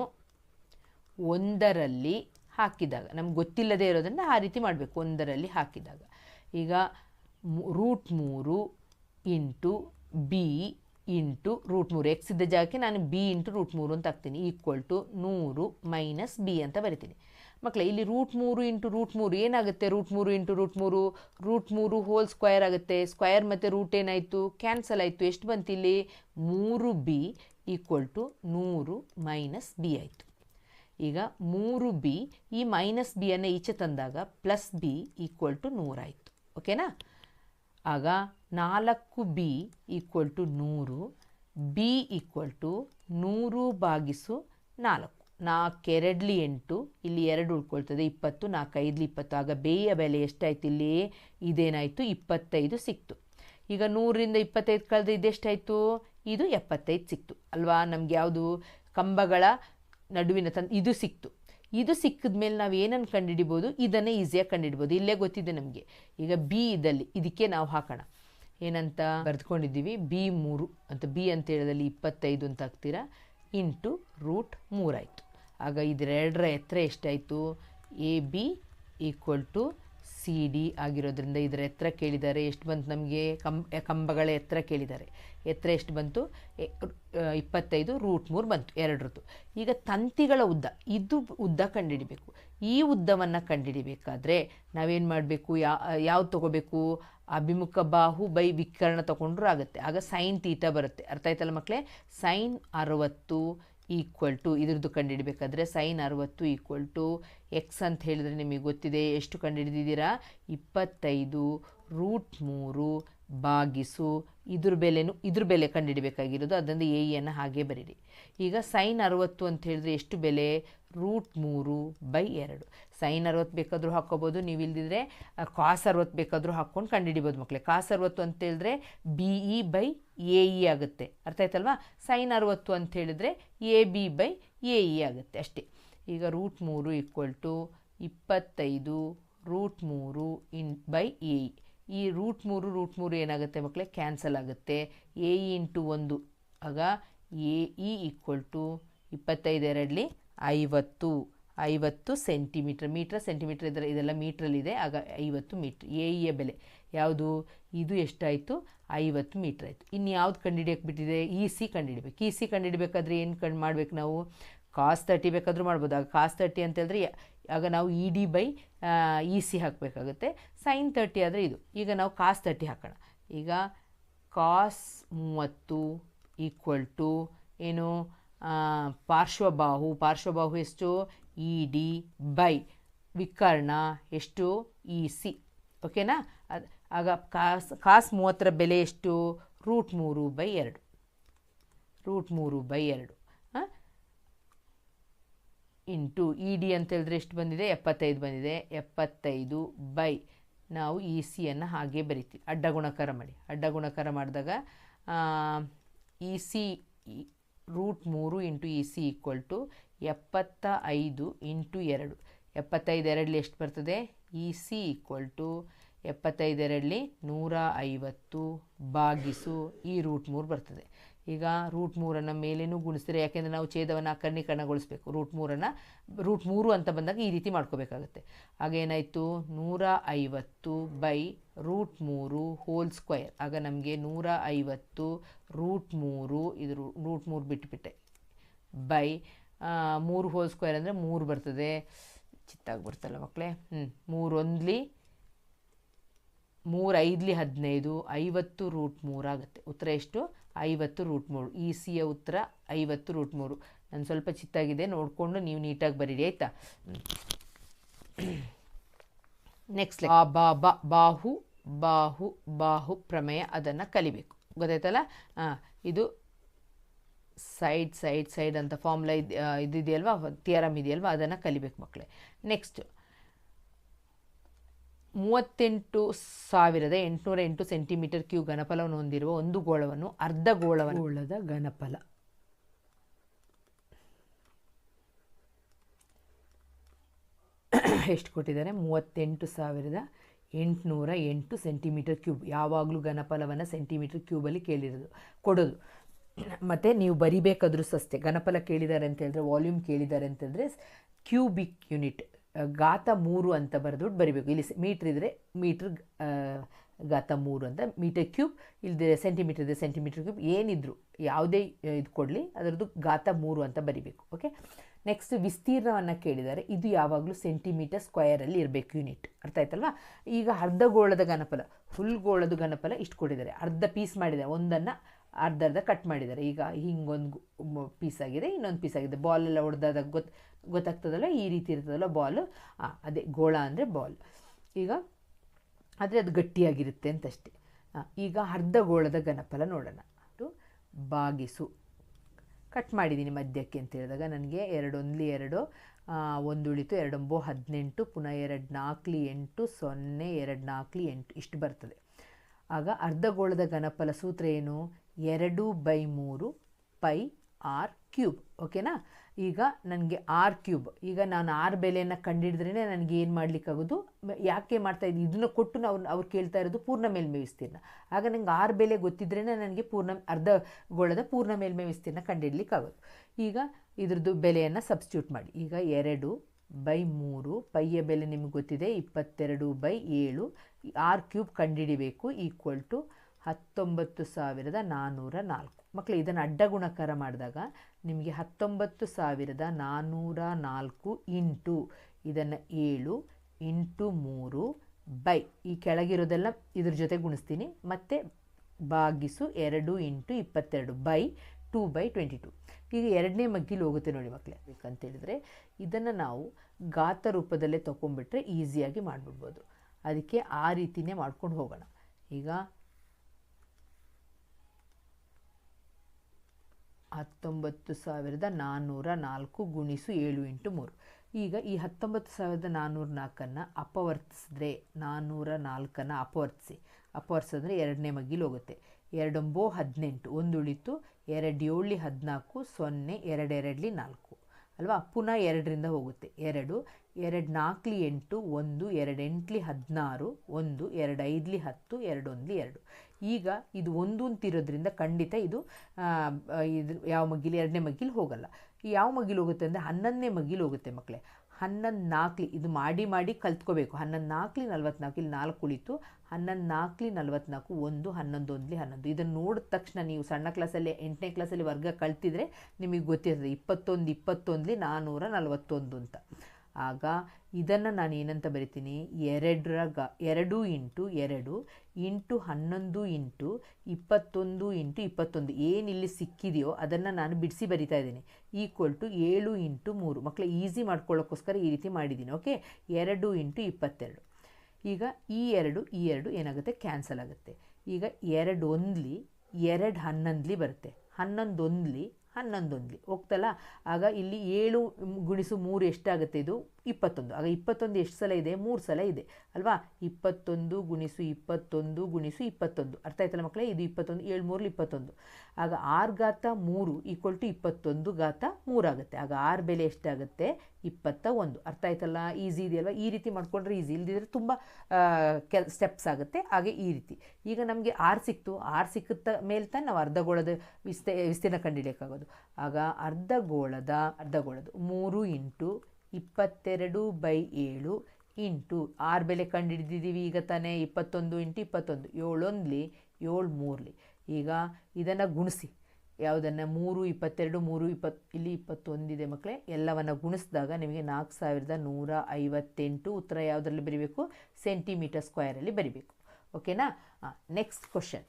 ಒಂದರಲ್ಲಿ ಹಾಕಿದಾಗ, ನಮ್ಗೆ ಗೊತ್ತಿಲ್ಲದೆ ಇರೋದನ್ನು ಆ ರೀತಿ ಮಾಡಬೇಕು, ಒಂದರಲ್ಲಿ ಹಾಕಿದಾಗ. ಈಗ ರೂಟ್ ಮೂರು ಇಂಟು ಬಿ ಇಂಟು ರೂಟ್ ಮೂರು. ಎಕ್ಸ್ ಇದ್ದ ಜಾಗಕ್ಕೆ ನಾನು ಬಿ ಇಂಟು ರೂಟ್ ಮೂರು ಅಂತ ಹಾಕ್ತೀನಿ. ಈಕ್ವಲ್ ಟು ನೂರು ಮೈನಸ್ ಬಿ ಅಂತ ಬರಿತೀನಿ. ಮಕ್ಕಳೇ ಇಲ್ಲಿ ರೂಟ್ ಮೂರು ಇಂಟು ರೂಟ್ ಮೂರು ಏನಾಗುತ್ತೆ? ರೂಟ್ ಮೂರು ಇಂಟು ರೂಟ್ ಮೂರು ರೂಟ್ ಮೂರು ಹೋಲ್ ಸ್ಕ್ವಯರ್ ಆಗುತ್ತೆ. ಸ್ಕ್ವಯರ್ ಮತ್ತು ರೂಟ್ ಏನಾಯಿತು? ಕ್ಯಾನ್ಸಲ್ ಆಯಿತು. ಎಷ್ಟು ಬಂತು ಇಲ್ಲಿ? ಮೂರು ಬಿ ಈಕ್ವಲ್ ಟು ನೂರು ಮೈನಸ್ ಬಿ ಆಯಿತು. ಈಗ ಮೂರು ಬಿ ಈ ಮೈನಸ್ ಬಿಯನ್ನು ಈಚೆ ತಂದಾಗ ಪ್ಲಸ್ ಬಿ ಈಕ್ವಲ್ ಟು ನೂರಾಯಿತು. ಓಕೆನಾ ಆಗ ನಾಲ್ಕು ಬಿ ಈಕ್ವಲ್ ಟು ನೂರು ಬಿ ಈಕ್ವಲ್ ಟು ನೂರು ಬಾಗಿಸು ನಾಲ್ಕು. ನಾಲ್ಕೆರಡ್ಲಿ ಎಂಟು, ಇಲ್ಲಿ ಎರಡು ಉಳ್ಕೊಳ್ತದೆ, ಇಪ್ಪತ್ತು, ನಾಲ್ಕೈದ್ಲಿ ಇಪ್ಪತ್ತು. ಆಗ ಬೇಯ ಬೆಲೆ ಎಷ್ಟಾಯ್ತು ಇಲ್ಲಿ? ಇದೇನಾಯಿತು? ಇಪ್ಪತ್ತೈದು ಸಿಕ್ತು. ಈಗ ನೂರರಿಂದ ಇಪ್ಪತ್ತೈದು ಕಳೆದ ಇದೆಷ್ಟಾಯಿತು ಇದು ಎಪ್ಪತ್ತೈದು ಸಿಕ್ತು. ಅಲ್ವಾ? ನಮ್ಗೆ ಯಾವುದು ಕಂಬಗಳ ನಡುವಿನ ತನ್ ಇದು ಸಿಕ್ತು. ಇದು ಸಿಕ್ಕಿದ ಮೇಲೆ ನಾವು ಏನನ್ನು ಕಂಡುಹಿಡಿಬೋದು ಇದನ್ನೇ ಈಸಿಯಾಗಿ ಕಂಡುಹಿಡ್ಬೋದು ಇಲ್ಲೇ ಗೊತ್ತಿದೆ ನಮಗೆ. ಈಗ ಬಿ ಇದಲ್ಲಿ ಇದಕ್ಕೆ ನಾವು ಹಾಕೋಣ. ಏನಂತ? ಬರೆದುಕೊಂಡಿದ್ದೀವಿ. ಬಿ ಮೂರು, ಅಂತ ಬಿ ಅಂತ ಹೇಳಿದಲ್ಲಿ ಇಪ್ಪತ್ತೈದು ಅಂತ ಹಾಕ್ತೀರಾ? ಇಂಟು ರೂಟ್ ಮೂರಾಯಿತು. ಆಗ ಇದೆರಡರ ಎತ್ತರ ಎಷ್ಟಾಯಿತು? A B equal to C D ಆಗಿರೋದ್ರಿಂದ ಇದರ ಎತ್ತರ ಕೇಳಿದ್ದಾರೆ. ಎಷ್ಟು ಬಂತು ನಮಗೆ? ಕಂಬ, ಕಂಬಗಳ ಎತ್ತರ ಕೇಳಿದ್ದಾರೆ. ಎತ್ತರ ಎಷ್ಟು ಬಂತು? ಇಪ್ಪತ್ತೈದು, ರೂಟ್ ಮೂರು ಬಂತು ಎರಡರದ್ದು ಈಗ ತಂತಿಗಳ ಉದ್ದ, ಇದು ಉದ್ದ ಕಂಡುಹಿಡಿಬೇಕು ಈ ಉದ್ದವನ್ನು ಕಂಡುಹಿಡಿಬೇಕಾದ್ರೆ ನಾವೇನು ಮಾಡಬೇಕು? ಯಾವ ಯಾವ್ದು ತೊಗೋಬೇಕು? ಅಭಿಮುಖ ಬಾಹು ಬೈ ವಿಕರ್ಣ ತಗೊಂಡ್ರೂ ಆಗುತ್ತೆ. ಆಗ ಸೈನ್ ತೀಟ ಬರುತ್ತೆ. ಅರ್ಥ ಆಯ್ತಲ್ಲ ಮಕ್ಕಳೇ ಸೈನ್ ಅರವತ್ತು ಈಕ್ವಲ್ ಟು ಇದ್ರದ್ದು ಕಂಡುಹಿಡಬೇಕಾದ್ರೆ ಸೈನ್ ಅರುವತ್ತು ಈಕ್ವಲ್ ಟು ಎಕ್ಸ್ ಅಂತ ಹೇಳಿದ್ರೆ ನಿಮಗೆ ಗೊತ್ತಿದೆ. ಎಷ್ಟು ಕಂಡುಹಿಡಿದಿದ್ದೀರಾ? ಇಪ್ಪತ್ತೈದು ರೂಟ್ ಮೂರು ಬಾಗಿಸು ಇದ್ರ ಬೆಲೆನೂ, ಇದ್ರ ಬೆಲೆ ಕಂಡುಹಿಡಬೇಕಾಗಿರೋದು. ಅದನ್ನು ಎ ಇಯನ್ನು ಹಾಗೆ ಬರೀರಿ. ಈಗ ಸೈನ್ ಅರುವತ್ತು ಅಂತ ಹೇಳಿದ್ರೆ ಎಷ್ಟು ಬೆಲೆ? ರೂಟ್ ಮೂರು ಬೈ ಎರಡು. ಸೈನ್ ಅರವತ್ತು ಬೇಕಾದರೂ ಹಾಕ್ಕೋಬೋದು. ನೀವು ಇಲ್ದಿದ್ರೆ ಕಾಸ್ ಅರವತ್ತು ಬೇಕಾದರೂ ಹಾಕ್ಕೊಂಡು ಕಂಡುಹಿಡಿಬೋದು ಮಕ್ಕಳೇ ಕಾಸ್ ಅರವತ್ತು ಅಂತ ಹೇಳಿದ್ರೆ B E by A E ಆಗುತ್ತೆ. ಅರ್ಥ ಆಯ್ತಲ್ವಾ? ಸೈನ್ ಅರವತ್ತು ಅಂತ ಹೇಳಿದ್ರೆ A B by A E ಆಗುತ್ತೆ ಅಷ್ಟೇ. ಈಗ ರೂಟ್ ಮೂರು ಈಕ್ವಲ್ ಟು ಇಪ್ಪತ್ತೈದು ರೂಟ್ ಮೂರು ಇನ್ ಬೈ ಎ ಇ ಈ ರೂಟ್ ಮೂರು ರೂಟ್ ಮೂರು ಏನಾಗುತ್ತೆ ಮಕ್ಕಳೇ ಕ್ಯಾನ್ಸಲ್ ಆಗುತ್ತೆ. ಎ ಇ ಇಂಟು ಒಂದು. ಆಗ ಎ ಇ ಈಕ್ವಲ್ ಟು ಇಪ್ಪತ್ತೈದು ಎರಡಲಿ ಐವತ್ತು. ಐವತ್ತು ಸೆಂಟಿಮೀಟ್ರ್, ಮೀಟ್ರ್, ಸೆಂಟಿಮೀಟ್ರ್ ಇದರ ಇದೆಲ್ಲ ಮೀಟ್ರಲ್ಲಿದೆ. ಆಗ ಐವತ್ತು ಮೀಟ್ರ್, ಎ ಇಯ ಬೆಲೆ. ಯಾವುದು? ಇದು ಎಷ್ಟಾಯಿತು? ಐವತ್ತು ಮೀಟ್ರ್ ಆಯಿತು. ಇನ್ನು ಯಾವುದು ಕಂಡುಹಿಡಿಯಕ್ಕೆ ಬಿಟ್ಟಿದೆ? ಇ ಸಿ ಕಂಡುಹಿಡಬೇಕು. ಇ ಸಿ ಕಂಡುಹಿಡಬೇಕಾದ್ರೆ ಏನು ಕಂಡು ಮಾಡಬೇಕು ನಾವು? ಕಾಸ್ ತರ್ಟಿ ಬೇಕಾದರೂ ಮಾಡ್ಬೋದು. ಆಗ ಕಾಸ್ ತರ್ಟಿ ಅಂತ ಹೇಳಿದ್ರೆ ಆಗ ನಾವು E D by E C ಹಾಕಬೇಕಾಗುತ್ತೆ. ಸೈನ್ ತರ್ಟಿ ಆದರೆ ಇದು. ಈಗ ನಾವು ಕಾಸ್ ತರ್ಟಿ ಹಾಕೋಣ. ಈಗ ಕಾಸ್ ಮೂವತ್ತು ಈಕ್ವಲ್ ಟು ಏನು? ಪಾರ್ಶ್ವಬಾಹು. ಪಾರ್ಶ್ವಬಾಹು ಎಷ್ಟು? ಇ ಡಿ ಬೈ ವಿಕರ್ಣ ಎಷ್ಟು? ಇ ಸಿ ಓಕೆನಾ ಅದು ಆಗ ಕಾಸ್ ಕಾಸ್ ಮೂವತ್ತರ ಬೆಲೆ ಎಷ್ಟು? ರೂಟ್ ಮೂರು ಬೈ ಎರಡು. ರೂಟ್ ಮೂರು ಬೈ ಎರಡು. ಇಂಟು ಇ ಡಿ ಅಂತ ಹೇಳಿದ್ರೆ ಎಷ್ಟು ಬಂದಿದೆ? ಎಪ್ಪತ್ತೈದು ಬಂದಿದೆ. ಎಪ್ಪತ್ತೈದು ಬೈ ನಾವು ಇ ಸಿಯನ್ನು ಹಾಗೆ ಬರಿತೀವಿ. ಅಡ್ಡ ಗುಣಕಾರ ಮಾಡಿ. ಅಡ್ಡ ಗುಣಕಾರ ಮಾಡಿದಾಗ ಇ ಸಿ ರೂಟ್ ಮೂರು into E C equal to ಎಪ್ಪತ್ತ ಐದು ಇಂಟು ಎರಡು. ಎಪ್ಪತ್ತೈದು ಎರಡಲಿ ಎಷ್ಟು ಬರ್ತದೆ? ಇ ಸಿ ಈಕ್ವಲ್ ಟು ಎಪ್ಪತ್ತೈದು ಎರಡಲಿ ನೂರ ಐವತ್ತು ಬಾಗಿಸು ಈ ರೂಟ್ ಮೂರು ಬರ್ತದೆ. ಈಗ ರೂಟ್ ಮೂರನ್ನು ಮೇಲೇನೂ ಗುಣಿಸಿದ್ರೆ ಯಾಕೆಂದರೆ ನಾವು ಛೇದವನ್ನು ಕರ್ಣೀಕರಣಗೊಳಿಸಬೇಕು ರೂಟ್ ಮೂರನ್ನು ರೂಟ್ ಮೂರು ಅಂತ ಬಂದಾಗ ಈ ರೀತಿ ಮಾಡ್ಕೋಬೇಕಾಗುತ್ತೆ. ಆಗ ಏನಾಯಿತು? ನೂರ ಐವತ್ತು ಬೈ ರೂಟ್ ಮೂರು ಹೋಲ್ ಸ್ಕ್ವೇರ್ ಆಗ ನಮಗೆ ನೂರ ಐವತ್ತು ರೂಟ್ ಮೂರು ಇದು ರೂಟ್ ಮೂರು ಬಿಟ್ಟುಬಿಟ್ಟೆ ಬೈ ಮೂರು ಹೋಲ್ ಸ್ಕ್ವೇರ್ ಅಂದರೆ ಮೂರು ಬರ್ತದೆ. ಚಿತ್ತಾಗಿ ಬರ್ತಲ್ಲ ಮಕ್ಕಳೇ ಹ್ಞೂ ಮೂರು ಒಂದ್ಲಿ ಮೂರು ಐದ್ಲಿ ಹದಿನೈದು ಐವತ್ತು ರೂಟ್ ಮೂರಾಗುತ್ತೆ ಉತ್ತರ ಎಷ್ಟು? ಐವತ್ತು ರೂಟ್ ಮೂರು. ಈ ಸಿಯ ಉತ್ತರ ಐವತ್ತು ರೂಟ್ ಮೂರು. ನಾನು ಸ್ವಲ್ಪ ಚಿತ್ತಾಗಿದೆ ನೋಡಿಕೊಂಡು ನೀವು ನೀಟಾಗಿ ಬರೀರಿ ಆಯಿತಾ? ನೆಕ್ಸ್ಟ್ ಬಾ ಬಾ ಬಾ ಬಾಹು ಬಾಹು ಬಾಹು ಪ್ರಮೇಯ ಅದನ್ನು ಕಲಿಬೇಕು. ಗೊತ್ತಾಯ್ತಲ್ಲ? ಹಾಂ ಇದು ಸೈಡ್ ಸೈಡ್ ಸೈಡ್ ಅಂತ ಫಾರ್ಮುಲಾ ಇದು ಇದಿದೆಯಲ್ವಾ? ಥಿಯರಮ್ ಇದೆಯಲ್ವಾ? ಅದನ್ನು ಕಲಿಬೇಕು ಮಕ್ಕಳೇ ನೆಕ್ಸ್ಟ್ ಮೂವತ್ತೆಂಟು ಸಾವಿರದ ಎಂಟುನೂರ ಎಂಟು ಸೆಂಟಿಮೀಟರ್ ಕ್ಯೂ ಗಣಪಲವನ್ನು ಹೊಂದಿರುವ ಒಂದು ಗೋಳವನ್ನು ಅರ್ಧ ಗೋಳವನ್ನು ಗೋಳದ ಗಣಪಲ ಎಷ್ಟು ಕೊಟ್ಟಿದ್ದಾರೆ? ಮೂವತ್ತೆಂಟು ಸಾವಿರದ ಎಂಟುನೂರ ಎಂಟು ಸೆಂಟಿಮೀಟರ್ ಕ್ಯೂಬ್ ಯಾವಾಗಲೂ ಘನಫಲವನ್ನು ಸೆಂಟಿಮೀಟರ್ ಕ್ಯೂಬಲ್ಲಿ ಕೇಳಿರೋದು ಕೊಡೋದು. ಮತ್ತು ನೀವು ಬರಿಬೇಕಾದ್ರೂ ಸಸ್ತೆ. ಘನಫಲ ಕೇಳಿದ್ದಾರೆ ಅಂತ ಹೇಳಿದ್ರೆ, ವಾಲ್ಯೂಮ್ ಕೇಳಿದ್ದಾರೆ ಅಂತ ಹೇಳಿದ್ರೆ, ಕ್ಯೂಬಿಕ್ ಯೂನಿಟ್ ಗಾತ ಮೂರು ಅಂತ ಬರೆದ್ಬಿಟ್ಟು ಬರಿಬೇಕು. ಇಲ್ಲಿ ಮೀಟ್ರ್ ಇದ್ದರೆ ಮೀಟ್ರ್ ಗಾತ ಮೂರು ಅಂತ. ಮೀಟರ್ ಕ್ಯೂಬ್ ಇಲ್ಲದೆ ಸೆಂಟಿಮೀಟರ್ ಇದೆ ಸೆಂಟಿಮೀಟರ್ ಕ್ಯೂಬ್, ಏನಿದ್ರು, ಯಾವುದೇ ಇದು ಕೊಡಲಿ, ಅದರದ್ದು ಗಾತ ಮೂರು ಅಂತ ಬರಿಬೇಕು. ಓಕೆ? ನೆಕ್ಸ್ಟ್ ವಿಸ್ತೀರ್ಣವನ್ನು ಕೇಳಿದ್ದಾರೆ. ಇದು ಯಾವಾಗಲೂ ಸೆಂಟಿಮೀಟರ್ ಸ್ಕ್ವಯರಲ್ಲಿ ಇರಬೇಕು ಯೂನಿಟ್. ಅರ್ಥ ಆಯ್ತಲ್ವಾ? ಈಗ ಅರ್ಧ ಗೋಳದ ಘನಫಲ ಫುಲ್ ಗೋಳದ ಘನಫಲ ಇಷ್ಟು ಕೊಟ್ಟಿದ್ದಾರೆ. ಅರ್ಧ ಪೀಸ್ ಮಾಡಿದ್ದಾರೆ. ಒಂದನ್ನು ಅರ್ಧ ಅರ್ಧ ಕಟ್ ಮಾಡಿದ್ದಾರೆ. ಈಗ ಹಿಂಗೊಂದು ಪೀಸ್ ಆಗಿದೆ, ಇನ್ನೊಂದು ಪೀಸ್ ಆಗಿದೆ. ಬಾಲ್ ಎಲ್ಲ ಹೊಡೆದಾಗ ಗೊತ್ತು ಗೊತ್ತಾಗ್ತದಲ್ಲ, ಈ ರೀತಿ ಇರ್ತದಲ್ಲ ಬಾಲ್ ಅದೇ ಗೋಳ ಅಂದರೆ ಬಾಲ್ ಈಗ ಆದರೆ ಅದು ಗಟ್ಟಿಯಾಗಿರುತ್ತೆ ಅಂತಷ್ಟೇ. ಈಗ ಅರ್ಧ ಗೋಳದ ಘನಫಲ ನೋಡೋಣ. ಬಾಗಿಸು. ಕಟ್ ಮಾಡಿದ್ದೀನಿ ಮಧ್ಯಕ್ಕೆ ಅಂತ ಹೇಳಿದಾಗ ನನಗೆ ಎರಡೊಂದ್ಲಿ ಎರಡು ಒಂದು ಉಳಿತು ಎರಡೊಂಬೋ, ಹದಿನೆಂಟು, ಪುನಃ ಎರಡು ನಾಲ್ಕಲಿ ಎಂಟು, ಸೊನ್ನೆ, ಎರಡು ನಾಲ್ಕಲಿ ಎಂಟು, ಇಷ್ಟು ಬರ್ತದೆ. ಆಗ ಅರ್ಧಗೋಳದ ಘನಫಲ ಸೂತ್ರ ಏನು? ಎರಡು ಬೈ ಮೂರು ಪೈ ಆರ್ ಕ್ಯೂಬ್, ಓಕೆನಾ? ಈಗ ನನಗೆ ಆರ್ ಕ್ಯೂಬ್, ಈಗ ನಾನು ಆರ್ ಬೆಲೆಯನ್ನು ಕಂಡಿಡಿದ್ರೇ ನನಗೆ ಏನು ಮಾಡಲಿಕ್ಕಾಗೋದು? ಯಾಕೆ ಮಾಡ್ತಾ ಇದ್ದೀನಿ ಇದನ್ನು ಕೊಟ್ಟು ನಾವು, ಅವ್ರು ಕೇಳ್ತಾ ಇರೋದು ಪೂರ್ಣ ಮೇಲ್ಮೈ ವಿಸ್ತೀರ್ಣ ಆಗ ನನಗೆ ಆರ್ ಬೆಲೆ ಗೊತ್ತಿದ್ರೇ ನನಗೆ ಪೂರ್ಣ ಅರ್ಧ ಗೋಳದ ಪೂರ್ಣ ಮೇಲ್ಮೈ ವಿಸ್ತೀರ್ಣ ಕಂಡಿಡ್ಲಿಕ್ಕಾಗೋದು. ಈಗ ಇದ್ರದ್ದು ಬೆಲೆಯನ್ನು ಸಬ್ಸ್ಟ್ಯೂಟ್ ಮಾಡಿ. ಈಗ ಎರಡು ಬೈ ಮೂರು ಪೈಯ ಬೆಲೆ ನಿಮಗೆ ಗೊತ್ತಿದೆ, ಇಪ್ಪತ್ತೆರಡು ಬೈ ಏಳು ಆರ್ ಕ್ಯೂಬ್ ಕಂಡುಹಿಡಿಬೇಕು ಈಕ್ವಲ್ ಟು ಹತ್ತೊಂಬತ್ತು ಸಾವಿರದ ನಾನ್ನೂರ ನಾಲ್ಕು. ಮಕ್ಕಳು ಇದನ್ನು ಅಡ್ಡ ಗುಣಕಾರ ಮಾಡಿದಾಗ ನಿಮಗೆ ಹತ್ತೊಂಬತ್ತು ಸಾವಿರದ ನಾನ್ನೂರ ನಾಲ್ಕು ಇಂಟು ಇದನ್ನು ಏಳು ಇಂಟು ಮೂರು ಬೈ. ಈ ಕೆಳಗಿರೋದೆಲ್ಲ ಇದ್ರ ಜೊತೆ ಗುಣಿಸ್ತೀನಿ. ಮತ್ತು ಭಾಗಿಸು ಎರಡು ಇಂಟು ಇಪ್ಪತ್ತೆರಡು by two by twenty two. ಈಗ ಎರಡನೇ ಮಗ್ಗಿಲಿ ಹೋಗುತ್ತೆ ನೋಡಿ ಮಕ್ಕಳೇ ಬೇಕಂತೇಳಿದ್ರೆ. ಇದನ್ನು ನಾವು ಗಾತ ರೂಪದಲ್ಲೇ ತೊಗೊಂಡ್ಬಿಟ್ರೆ ಈಸಿಯಾಗಿ ಮಾಡಿಬಿಡ್ಬೋದು. ಅದಕ್ಕೆ ಆ ರೀತಿಯೇ ಮಾಡ್ಕೊಂಡು ಹೋಗೋಣ. ಈಗ ಹತ್ತೊಂಬತ್ತು ಸಾವಿರದ ನಾನ್ನೂರ ನಾಲ್ಕು ಗುಣಿಸು ಏಳು ಇಂಟು ಮೂರು. ಈಗ ಈ ಹತ್ತೊಂಬತ್ತು ಸಾವಿರದ ನಾನ್ನೂರ ನಾಲ್ಕನ್ನು ಅಪವರ್ತಿಸಿದ್ರೆ ನಾನ್ನೂರ ನಾಲ್ಕನ್ನು ಅಪವರ್ತಿಸಿ. ಅಪವರ್ತಿಸಿದ್ರೆ ಎರಡನೇ ಮಗ್ಗಿಲಿ ಹೋಗುತ್ತೆ. ಎರಡೊಂಬೋ ಹದಿನೆಂಟು ಒಂದು ಉಳಿತು ಎರಡು ಏಳಲಿ ಹದಿನಾಲ್ಕು, ಸೊನ್ನೆ, ಎರಡೆರಡಲಿ ನಾಲ್ಕು. ಅಲ್ವಾ? ಪುನಃ ಎರಡರಿಂದ ಹೋಗುತ್ತೆ. ಎರಡು ಎರಡು ನಾಲ್ಕಲಿ ಎಂಟು, ಒಂದು ಎರಡು ಎಂಟ್ಲಿ ಹದಿನಾರು, ಒಂದು ಎರಡು ಐದಲಿ ಹತ್ತು, ಎರಡೊಂದ್ಲಿ ಎರಡು. ಈಗ ಇದು ಒಂದು ಅಂತಿರೋದ್ರಿಂದ ಖಂಡಿತ ಇದು ಇದು ಯಾವ ಮಗ್ಗಿಲಿ ಎರಡನೇ ಮಗ್ಗಿಲಿ ಹೋಗಲ್ಲ. ಯಾವ ಮಗ್ಗಿಲಿ ಹೋಗುತ್ತೆ ಅಂದರೆ ಹನ್ನೊಂದನೇ ಮಗ್ಗಿಲಿ ಹೋಗುತ್ತೆ ಮಕ್ಕಳೇ ಹನ್ನೊಂದು ನಾಲ್ಕಲಿ ಇದು ಮಾಡಿ ಮಾಡಿ ಕಲ್ತ್ಕೋಬೇಕು. ಹನ್ನೊಂದು ನಾಲ್ಕಲಿ ನಲ್ವತ್ನಾಲ್ಕು ಇಲ್ಲಿ ನಾಲ್ಕು ಉಳಿತು ಹನ್ನೊಂದು ನಾಲ್ಕಲಿ ನಲ್ವತ್ನಾಲ್ಕು ಒಂದು ಹನ್ನೊಂದು ಒಂದ್ಲಿ ಹನ್ನೊಂದು. ಇದನ್ನು ನೋಡಿದ ತಕ್ಷಣ ನೀವು ಸಣ್ಣ ಕ್ಲಾಸಲ್ಲಿ ಎಂಟನೇ ಕ್ಲಾಸಲ್ಲಿ ವರ್ಗ ಕಲ್ತಿದ್ರೆ ನಿಮಗೆ ಗೊತ್ತಿರ್ತದೆ ಇಪ್ಪತ್ತೊಂದು, ಇಪ್ಪತ್ತೊಂದಲಿ ನಾನ್ನೂರ ನಲ್ವತ್ತೊಂದು ಅಂತ. ಆಗ ಇದನ್ನು ನಾನು ಏನಂತ ಬರಿತೀನಿ? ಎರಡರ ಗ ಎರಡು ಇಂಟು ಎರಡು ಇಂಟು ಹನ್ನೊಂದು ಇಂಟು ಇಪ್ಪತ್ತೊಂದು ಇಂಟು ಇಪ್ಪತ್ತೊಂದು ಏನಿಲ್ಲಿ ಸಿಕ್ಕಿದೆಯೋ ಅದನ್ನು ನಾನು ಬಿಡಿಸಿ ಬರಿತಾ ಇದ್ದೀನಿ. ಈಕ್ವಲ್ ಟು ಏಳು ಇಂಟು ಮೂರು. ಮಕ್ಕಳು ಈಸಿ ಮಾಡ್ಕೊಳ್ಳೋಕ್ಕೋಸ್ಕರ ಈ ರೀತಿ ಮಾಡಿದ್ದೀನಿ, ಓಕೆ? ಎರಡು ಇಂಟು ಇಪ್ಪತ್ತೆರಡು. ಈಗ ಈ ಎರಡು ಈ ಎರಡು ಏನಾಗುತ್ತೆ? ಕ್ಯಾನ್ಸಲ್ ಆಗುತ್ತೆ. ಈಗ ಎರಡು ಒಂದ್ಲಿ, ಎರಡು ಹನ್ನೊಂದ್ಲಿ ಬರುತ್ತೆ. ಹನ್ನೊಂದು ಒಂದ್ಲಿ ಹನ್ನೊಂದೊಂದ್ಲಿ. ಹೋಗ್ತಲ್ಲ? ಆಗ ಇಲ್ಲಿ ಏಳು ಗುಣಿಸು ಮೂರು ಎಷ್ಟಾಗುತ್ತೆ ಇದು? ಇಪ್ಪತ್ತೊಂದು. ಆಗ ಇಪ್ಪತ್ತೊಂದು ಎಷ್ಟು ಸಲ ಇದೆ? ಮೂರು ಸಲ ಇದೆ. ಅಲ್ವಾ? ಇಪ್ಪತ್ತೊಂದು ಗುಣಿಸು ಇಪ್ಪತ್ತೊಂದು ಗುಣಿಸು ಇಪ್ಪತ್ತೊಂದು. ಅರ್ಥ ಆಯ್ತಲ್ಲ ಮಕ್ಕಳೇ? ಇದು ಇಪ್ಪತ್ತೊಂದು, ಏಳು ಮೂರಲ್ಲಿ ಇಪ್ಪತ್ತೊಂದು. ಆಗ ಆರು ಗಾತ ಮೂರು ಈಕ್ವಲ್ ಟು ಇಪ್ಪತ್ತೊಂದು ಗಾತ ಮೂರಾಗುತ್ತೆ ಆಗ ಆರು ಬೆಲೆ ಎಷ್ಟಾಗುತ್ತೆ? ಇಪ್ಪತ್ತ ಒಂದು. ಅರ್ಥ ಆಯ್ತಲ್ಲ? ಈಸಿ ಇದೆಯಲ್ವ? ಈ ರೀತಿ ಮಾಡ್ಕೊಂಡ್ರೆ ಈಸಿ ಇಲ್ದಿದ್ರೆ ತುಂಬ ಕೆಲ್ ಸ್ಟೆಪ್ಸ್ ಆಗುತ್ತೆ. ಹಾಗೆ ಈ ರೀತಿ. ಈಗ ನಮಗೆ ಆರು ಸಿಕ್ತು. ಆರು ಸಿಕ್ಕುತ್ತ ಮೇಲೆ ತಾನೆ ನಾವು ಅರ್ಧಗೋಳದ ವಿಸ್ತೆ, ವಿಸ್ತೀರ್ಣ ಕಂಡುಹಿಡಿಯೋಕ್ಕಾಗೋದು ಆಗ ಅರ್ಧಗೋಳದ ಅರ್ಧಗೋಳದು ಮೂರು ಇಂಟು ಇಪ್ಪತ್ತೆರಡು ಬೈ ಏಳು ಇಂಟು ಆರು ಬೆಲೆ ಕಂಡುಹಿಡಿದಿದ್ದೀವಿ ಈಗ ತಾನೇ. ಇಪ್ಪತ್ತೊಂದು ಇಂಟು ಇಪ್ಪತ್ತೊಂದು. ಏಳೊಂದ್ಲಿ, ಏಳು ಮೂರಲಿ. ಈಗ ಇದನ್ನು ಗುಣಿಸಿ. ಯಾವುದನ್ನು ಮೂರು ಇಪ್ಪತ್ತೆರಡು, ಮೂರು ಇಪ್ಪತ್ತು ಇಲ್ಲಿ ಇಪ್ಪತ್ತೊಂದಿದೆ ಮಕ್ಕಳೇ ಎಲ್ಲವನ್ನು ಗುಣಿಸಿದಾಗ ನಿಮಗೆ ನಾಲ್ಕು ಸಾವಿರದ ನೂರ ಐವತ್ತೆಂಟು ಉತ್ತರ ಯಾವುದರಲ್ಲಿ ಬರೀಬೇಕು? ಸೆಂಟಿಮೀಟರ್ ಸ್ಕ್ವಯರಲ್ಲಿ ಬರಿಬೇಕು. ಓಕೆನಾ? ನೆಕ್ಸ್ಟ್ ಕ್ವಶನ್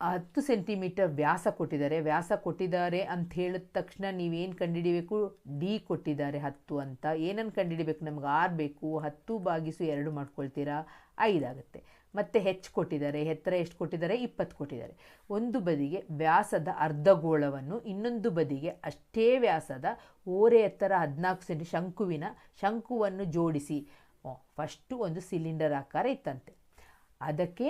ಹತ್ತು ಸೆಂಟಿಮೀಟರ್ ವ್ಯಾಸ ಕೊಟ್ಟಿದ್ದಾರೆ. ವ್ಯಾಸ ಕೊಟ್ಟಿದ್ದಾರೆ ಅಂತ ಹೇಳಿದ ತಕ್ಷಣ ನೀವೇನು ಕಂಡುಹಿಡಿಬೇಕು? ಡಿ ಕೊಟ್ಟಿದ್ದಾರೆ ಹತ್ತು ಅಂತ. ಏನನ್ನು ಕಂಡುಹಿಡಿಬೇಕು? ನಮ್ಗೆ ಆರು ಬೇಕು. ಹತ್ತು ಬಾಗಿಸು ಎರಡು ಮಾಡ್ಕೊಳ್ತೀರಾ? ಐದಾಗುತ್ತೆ ಮತ್ತು ಹೆಚ್ಚು ಕೊಟ್ಟಿದ್ದಾರೆ, ಎತ್ತರ ಎಷ್ಟು ಕೊಟ್ಟಿದ್ದಾರೆ, ಇಪ್ಪತ್ತು ಕೊಟ್ಟಿದ್ದಾರೆ. ಒಂದು ಬದಿಗೆ ವ್ಯಾಸದ ಅರ್ಧಗೋಳವನ್ನು ಇನ್ನೊಂದು ಬದಿಗೆ ಅಷ್ಟೇ ವ್ಯಾಸದ ಓರೆ ಎತ್ತರ ಹದಿನಾಲ್ಕು ಸೆಂಟಿ ಶಂಕುವಿನ ಶಂಕುವನ್ನು ಜೋಡಿಸಿ ಫಸ್ಟು ಒಂದು ಸಿಲಿಂಡರ್ ಆಕಾರ ಇತ್ತಂತೆ. ಅದಕ್ಕೆ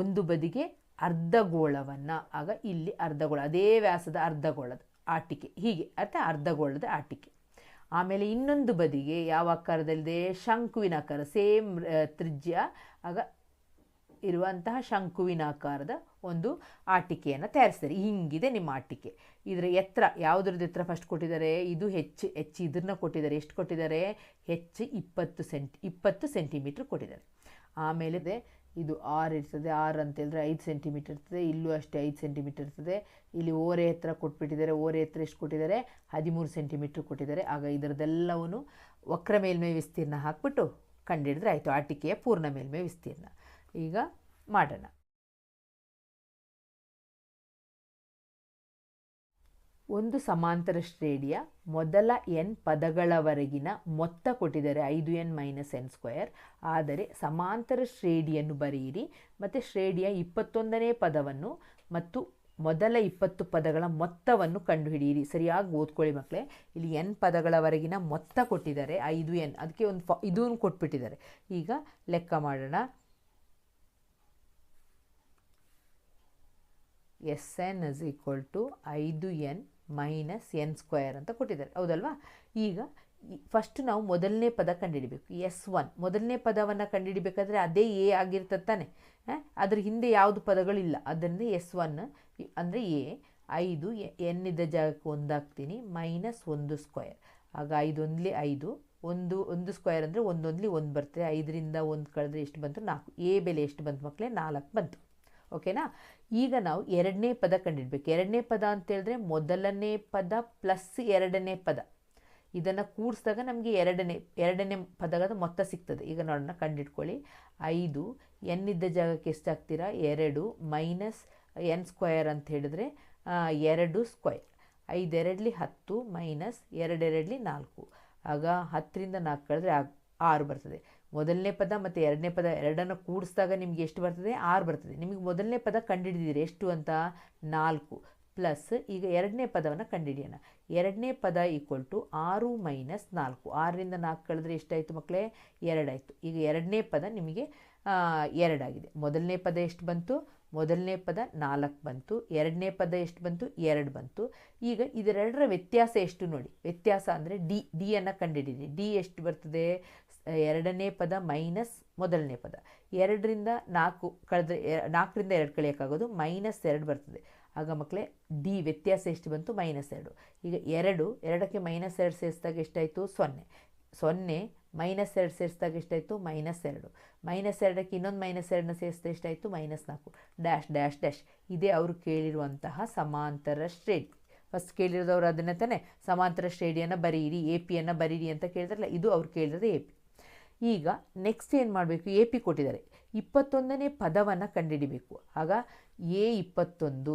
ಒಂದು ಬದಿಗೆ ಅರ್ಧಗೋಳವನ್ನು ಆಗ ಇಲ್ಲಿ ಅರ್ಧಗೋಳ ಅದೇ ವ್ಯಾಸದ ಅರ್ಧಗೋಳದ ಆಟಿಕೆ, ಹೀಗೆ ಅಥವಾ ಅರ್ಧಗೋಳದ ಆಟಿಕೆ. ಆಮೇಲೆ ಇನ್ನೊಂದು ಬದಿಗೆ ಯಾವ ಆಕಾರದಲ್ಲಿದೆ? ಶಂಕುವಿನ ಆಕಾರ ಸೇಮ್ ತ್ರಿಜ್ಯ, ಆಗ ಇರುವಂತಹ ಶಂಕುವಿನ ಆಕಾರದ ಒಂದು ಆಟಿಕೆಯನ್ನು ತಯಾರಿಸ್ತಾರೆ. ಹಿಂಗಿದೆ ನಿಮ್ಮ ಆಟಿಕೆ. ಇದರ ಎತ್ತರ ಯಾವುದ್ರದ್ದು ಎತ್ತರ ಫಸ್ಟ್ ಕೊಟ್ಟಿದ್ದಾರೆ? ಇದು ಹೆಚ್ಚು ಹೆಚ್ಚು ಇದನ್ನ ಕೊಟ್ಟಿದ್ದಾರೆ. ಎಷ್ಟು ಕೊಟ್ಟಿದ್ದಾರೆ? ಹೆಚ್ಚು ಇಪ್ಪತ್ತು ಸೆಂಟಿ, ಇಪ್ಪತ್ತು ಸೆಂಟಿಮೀಟ್ರ್ ಕೊಟ್ಟಿದ್ದಾರೆ. ಆಮೇಲೆ ಇದೆ ಆರು ಇರ್ತದೆ, ಆರು ಅಂತ ಹೇಳಿದ್ರೆ ಐದು ಸೆಂಟಿಮೀಟರ್ ಇರ್ತದೆ, ಇಲ್ಲೂ ಅಷ್ಟೇ ಐದು ಸೆಂಟಿಮೀಟರ್ ಇರ್ತದೆ. ಇಲ್ಲಿ ಓರೆ ಎತ್ತರ ಕೊಟ್ಬಿಟ್ಟಿದ್ದಾರೆ, ಓರೆ ಎತ್ತರ ಎಷ್ಟು ಕೊಟ್ಟಿದ್ದಾರೆ? ಹದಿಮೂರು ಸೆಂಟಿಮೀಟ್ರ್ ಕೊಟ್ಟಿದ್ದಾರೆ. ಆಗ ಇದರದೆಲ್ಲವನ್ನು ವಕ್ರ ಮೇಲ್ಮೈ ವಿಸ್ತೀರ್ಣ ಹಾಕ್ಬಿಟ್ಟು ಕಂಡಿಡಿದ್ರೆ ಆಯಿತು. ಆಟಿಕೆಯ ಪೂರ್ಣ ಮೇಲ್ಮೈ ವಿಸ್ತೀರ್ಣ. ಈಗ ಮಾಡೋಣ. ಒಂದು ಸಮಾಂತರ ಶ್ರೇಣಿಯ ಮೊದಲ ಎನ್ ಪದಗಳವರೆಗಿನ ಮೊತ್ತ ಕೊಟ್ಟಿದ್ದಾರೆ ಐದು ಎನ್ ಮೈನಸ್ ಎನ್ ಸ್ಕ್ವಯರ್ ಆದರೆ ಸಮಾಂತರ ಶ್ರೇಣಿಯನ್ನು ಬರೆಯಿರಿ, ಮತ್ತು ಶ್ರೇಣಿಯ ಇಪ್ಪತ್ತೊಂದನೇ ಪದವನ್ನು ಮತ್ತು ಮೊದಲ ಇಪ್ಪತ್ತು ಪದಗಳ ಮೊತ್ತವನ್ನು ಕಂಡುಹಿಡಿಯಿರಿ. ಸರಿಯಾಗಿ ಓದ್ಕೊಳ್ಳಿ ಮಕ್ಕಳೇ. ಇಲ್ಲಿ ಎನ್ ಪದಗಳವರೆಗಿನ ಮೊತ್ತ ಕೊಟ್ಟಿದ್ದಾರೆ ಐದು ಎನ್ ಅದಕ್ಕೆ ಒಂದು ಫ ಇದೂ ಕೊಟ್ಬಿಟ್ಟಿದ್ದಾರೆ. ಈಗ ಲೆಕ್ಕ ಮಾಡೋಣ. S N is equal to ಐದು ಎನ್ ಮೈನಸ್ ಎನ್ ಸ್ಕ್ವಯರ್ ಅಂತ ಕೊಟ್ಟಿದ್ದಾರೆ. ಹೌದಲ್ವಾ? ಈಗ ಫಸ್ಟ್ ನಾವು ಮೊದಲನೇ ಪದ ಕಂಡುಹಿಡಿಬೇಕು. S one. ಮೊದಲನೇ ಪದವನ್ನು ಕಂಡುಹಿಡಿಬೇಕಾದ್ರೆ ಅದೇ ಎ ಆಗಿರ್ತದೆ ತಾನೆ. ಅದ್ರ ಹಿಂದೆ ಯಾವುದು ಪದಗಳಿಲ್ಲ. ಅದರಿಂದ ಎಸ್ ಒನ್ ಅಂದರೆ ಎ. ಐದು ಎನ್ ಇದ್ದ ಜಾಗಕ್ಕೆ ಒಂದಾಗ್ತೀನಿ ಮೈನಸ್ ಒಂದು ಸ್ಕ್ವಯರ್ ಆಗ ಐದು ಒಂದ್ಲಿ ಐದು, ಒಂದು ಒಂದು ಸ್ಕ್ವಯರ್ ಅಂದರೆ ಒಂದೊಂದ್ಲಿ ಒಂದು ಬರ್ತದೆ. ಐದರಿಂದ ಒಂದು ಕಳೆದ್ರೆ ಎಷ್ಟು ಬಂತು? ನಾಲ್ಕು. ಎ ಬೆಲೆ ಎಷ್ಟು ಬಂತು ಮಕ್ಕಳೇ? ನಾಲ್ಕು ಬಂತು. ಓಕೆನಾ? ಈಗ ನಾವು ಎರಡನೇ ಪದ ಕಂಡಿಡ್ಬೇಕು. ಎರಡನೇ ಪದ ಅಂತ ಹೇಳಿದ್ರೆ ಮೊದಲನೇ ಪದ ಪ್ಲಸ್ ಎರಡನೇ ಪದ. ಇದನ್ನು ಕೂಡಿಸಿದಾಗ ನಮಗೆ ಎರಡನೇ ಎರಡನೇ ಪದದ ಮೊತ್ತ ಸಿಗ್ತದೆ. ಈಗ ನೋಡೋಣ, ಕಂಡಿಡ್ಕೊಳ್ಳಿ. ಐದು ಎನ್ ಇದ್ದ ಜಾಗಕ್ಕೆ ಎಷ್ಟು ಹಾಕ್ತೀರಾ ಎರಡು ಮೈನಸ್ ಎನ್ ಸ್ಕ್ವಯರ್ ಅಂತ ಹೇಳಿದ್ರೆ ಎರಡು ಸ್ಕ್ವಯರ್ ಐದೆರಡ್ಲಿ ಹತ್ತು ಮೈನಸ್ ಎರಡೆರಡ್ಲಿ ನಾಲ್ಕು. ಆಗ ಹತ್ತರಿಂದ ನಾಲ್ಕು ಕಳೆದ್ರೆ ಆರು ಬರ್ತದೆ. ಮೊದಲನೇ ಪದ ಮತ್ತು ಎರಡನೇ ಪದ ಎರಡನ್ನು ಕೂಡಿಸಿದಾಗ ನಿಮಗೆ ಎಷ್ಟು ಬರ್ತದೆ? ಆರು ಬರ್ತದೆ. ನಿಮಗೆ ಮೊದಲನೇ ಪದ ಕಂಡುಹಿಡಿದಿರಿ. ಎಷ್ಟು ಅಂತ? ನಾಲ್ಕು ಪ್ಲಸ್ ಈಗ ಎರಡನೇ ಪದವನ್ನು ಕಂಡುಹಿಡಿಯೋಣ. ಎರಡನೇ ಪದ ಈಕ್ವಲ್ ಟು ಆರು ಮೈನಸ್ ನಾಲ್ಕು. ಆರರಿಂದ ನಾಲ್ಕು ಕಳೆದ್ರೆ ಎಷ್ಟಾಯಿತು ಮಕ್ಕಳೇ? ಎರಡಾಯಿತು. ಈಗ ಎರಡನೇ ಪದ ನಿಮಗೆ ಎರಡಾಗಿದೆ. ಮೊದಲನೇ ಪದ ಎಷ್ಟು ಬಂತು? ಮೊದಲನೇ ಪದ ನಾಲ್ಕು ಬಂತು. ಎರಡನೇ ಪದ ಎಷ್ಟು ಬಂತು? ಎರಡು ಬಂತು. ಈಗ ಇದೆರಡರ ವ್ಯತ್ಯಾಸ ಎಷ್ಟು ನೋಡಿ. ವ್ಯತ್ಯಾಸ ಅಂದರೆ ಡಿ ಡಿಯನ್ನು ಕಂಡುಹಿಡಿರಿ ಡಿ ಎಷ್ಟು ಬರ್ತದೆ? ಎರಡನೇ ಪದ ಮೈನಸ್ ಮೊದಲನೇ ಪದ. ಎರಡರಿಂದ ನಾಲ್ಕು ಕಳೆದ್ರೆ ನಾಲ್ಕರಿಂದ ಎರಡು ಕಳೆಯೋಕ್ಕಾಗೋದು, ಮೈನಸ್ ಎರಡು ಬರ್ತದೆ. ಆಗ ಮಕ್ಕಳೇ ಡಿ ವ್ಯತ್ಯಾಸ ಎಷ್ಟು ಬಂತು? ಮೈನಸ್ ಎರಡು. ಈಗ ಎರಡು, ಎರಡಕ್ಕೆ ಮೈನಸ್ ಎರಡು ಸೇರಿಸಿದಾಗ ಎಷ್ಟಾಯಿತು? ಸೊನ್ನೆ. ಸೊನ್ನೆ, ಮೈನಸ್ ಎರಡು ಸೇರಿಸಿದಾಗ ಎಷ್ಟಾಯಿತು? ಮೈನಸ್ ಎರಡು. ಮೈನಸ್ ಎರಡಕ್ಕೆ ಇನ್ನೊಂದು ಮೈನಸ್ ಎರಡನ್ನ ಸೇರಿಸಿದ್ರೆ ಎಷ್ಟಾಯಿತು? ಮೈನಸ್ ನಾಲ್ಕು. Dash dash dash. ಇದೇ ಅವರು ಕೇಳಿರುವಂತಹ ಸಮಾಂತರ ಶ್ರೇಣಿ. ಫಸ್ಟ್ ಕೇಳಿರೋದವ್ರು ಅದನ್ನೇ ತಾನೇ? ಸಮಾಂತರ ಶ್ರೇಣಿಯನ್ನು ಬರೀರಿ, ಎ ಪಿಯನ್ನು ಬರೀರಿ ಅಂತ ಕೇಳಿದ್ರಲ್ಲ, ಇದು ಅವ್ರು ಕೇಳಿರೋದು ಎ ಪಿ. ಈಗ ನೆಕ್ಸ್ಟ್ ಏನು ಮಾಡಬೇಕು? ಎ ಪಿ ಕೊಟ್ಟಿದ್ದಾರೆ. ಇಪ್ಪತ್ತೊಂದನೇ ಪದವನ್ನು ಕಂಡುಹಿಡಿಬೇಕು. ಆಗ ಎ ಇಪ್ಪತ್ತೊಂದು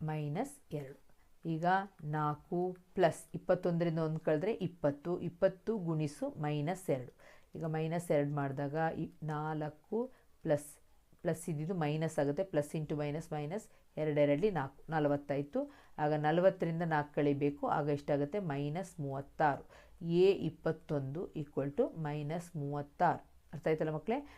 ಮೈನಸ್ ಎರಡು. ಈಗ ನಾಲ್ಕು ಪ್ಲಸ್ ಇಪ್ಪತ್ತೊಂದರಿಂದ ಒಂದು ಕಳೆದ್ರೆ ಇಪ್ಪತ್ತು. ಇಪ್ಪತ್ತು ಗುಣಿಸು ಮೈನಸ್ ಎರಡು. ಈಗ ಮೈನಸ್ ಎರಡು ಮಾಡಿದಾಗ ಇ ನಾಲ್ಕು ಪ್ಲಸ್ ಪ್ಲಸ್ ಇದ್ದಿದ್ದು ಮೈನಸ್ ಆಗುತ್ತೆ. ಪ್ಲಸ್ ಇಂಟು ಮೈನಸ್ ಮೈನಸ್ ಎರಡೆರಡಲಿ ನಾಲ್ಕು. ನಲವತ್ತಾಯಿತು ಆಗ ನಲವತ್ತರಿಂದ ನಾಲ್ಕು ಕಳಿಬೇಕು. ಆಗ ಎಷ್ಟಾಗುತ್ತೆ? ಮೈನಸ್ ಮೂವತ್ತಾರು. ಎ ಇಪ್ಪತ್ತೊಂದು ಈಕ್ವಲ್ ಟು ಮೈನಸ್ ಮೂವತ್ತಾರು. ಅರ್ಥ ಆಯ್ತಲ್ಲ ಮಕ್ಕಳೇ?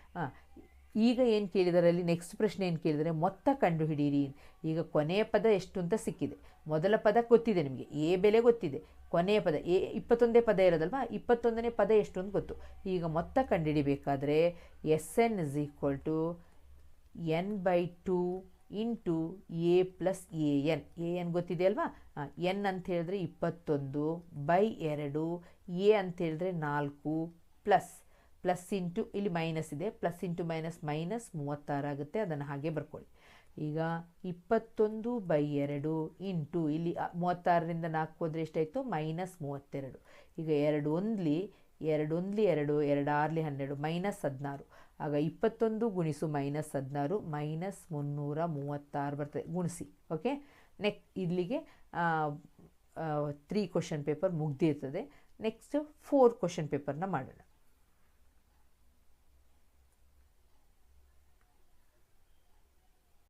ಈಗ ಏನು ಕೇಳಿದಾರೆ ಅಲ್ಲಿ? ನೆಕ್ಸ್ಟ್ ಪ್ರಶ್ನೆ ಏನು ಕೇಳಿದರೆ? ಮೊತ್ತ ಕಂಡುಹಿಡಿಯಿರಿ. ಈಗ ಕೊನೆಯ ಪದ ಎಷ್ಟು ಅಂತ ಸಿಕ್ಕಿದೆ. ಮೊದಲ ಪದ ಗೊತ್ತಿದೆ ನಿಮಗೆ. ಎ ಬೆಲೆ ಗೊತ್ತಿದೆ. ಕೊನೆಯ ಪದ, ಎ ಇಪ್ಪತ್ತೊಂದೇ ಪದ ಇರೋದಲ್ವಾ? ಇಪ್ಪತ್ತೊಂದನೇ ಪದ ಎಷ್ಟು ಅಂತ ಗೊತ್ತು. ಈಗ ಮೊತ್ತ ಕಂಡುಹಿಡಿಬೇಕಾದ್ರೆ S N is equal to N by two into A plus A N. A N ಗೊತ್ತಿದೆ ಅಲ್ವಾ? ಎನ್ ಅಂತ ಹೇಳಿದ್ರೆ ಇಪ್ಪತ್ತೊಂದು ಬೈ ಎರಡು, ಎ ಅಂತ ಹೇಳಿದ್ರೆ ನಾಲ್ಕು ಪ್ಲಸ್. ಪ್ಲಸ್ ಇಂಟು, ಇಲ್ಲಿ ಮೈನಸ್ ಇದೆ. ಪ್ಲಸ್ ಇಂಟು ಮೈನಸ್ ಮೈನಸ್ ಮೂವತ್ತಾರು ಆಗುತ್ತೆ. ಅದನ್ನು ಹಾಗೆ ಬರ್ಕೊಳ್ಳಿ. ಈಗ ಇಪ್ಪತ್ತೊಂದು ಬೈ ಎರಡು ಇಂಟು, ಇಲ್ಲಿ ಮೂವತ್ತಾರರಿಂದ ನಾಲ್ಕು ಹೋದರೆ ಎಷ್ಟಾಯಿತು? ಮೈನಸ್ ಮೂವತ್ತೆರಡು. ಈಗ ಎರಡು ಒಂದ್ಲಿ ಎರಡು ಒಂದ್ಲಿ ಎರಡು ಎರಡು ಆರ್ಲಿ ಹನ್ನೆರಡು, ಮೈನಸ್ ಹದಿನಾರು. ಆಗ ಇಪ್ಪತ್ತೊಂದು ಗುಣಿಸು ಮೈನಸ್ ಹದಿನಾರು, ಮೈನಸ್ ಮುನ್ನೂರ ಮೂವತ್ತಾರು ಬರ್ತದೆ. ಗುಣಿಸಿ ಓಕೆ ನೆಕ್ ಇಲ್ಲಿಗೆ ತ್ರೀ ಕ್ವಶನ್ ಪೇಪರ್ ಮುಗ್ದಿರ್ತದೆ. ನೆಕ್ಸ್ಟ್ ಫೋರ್ ಕ್ವಶನ್ ಪೇಪರ್ನ ಮಾಡೋಣ.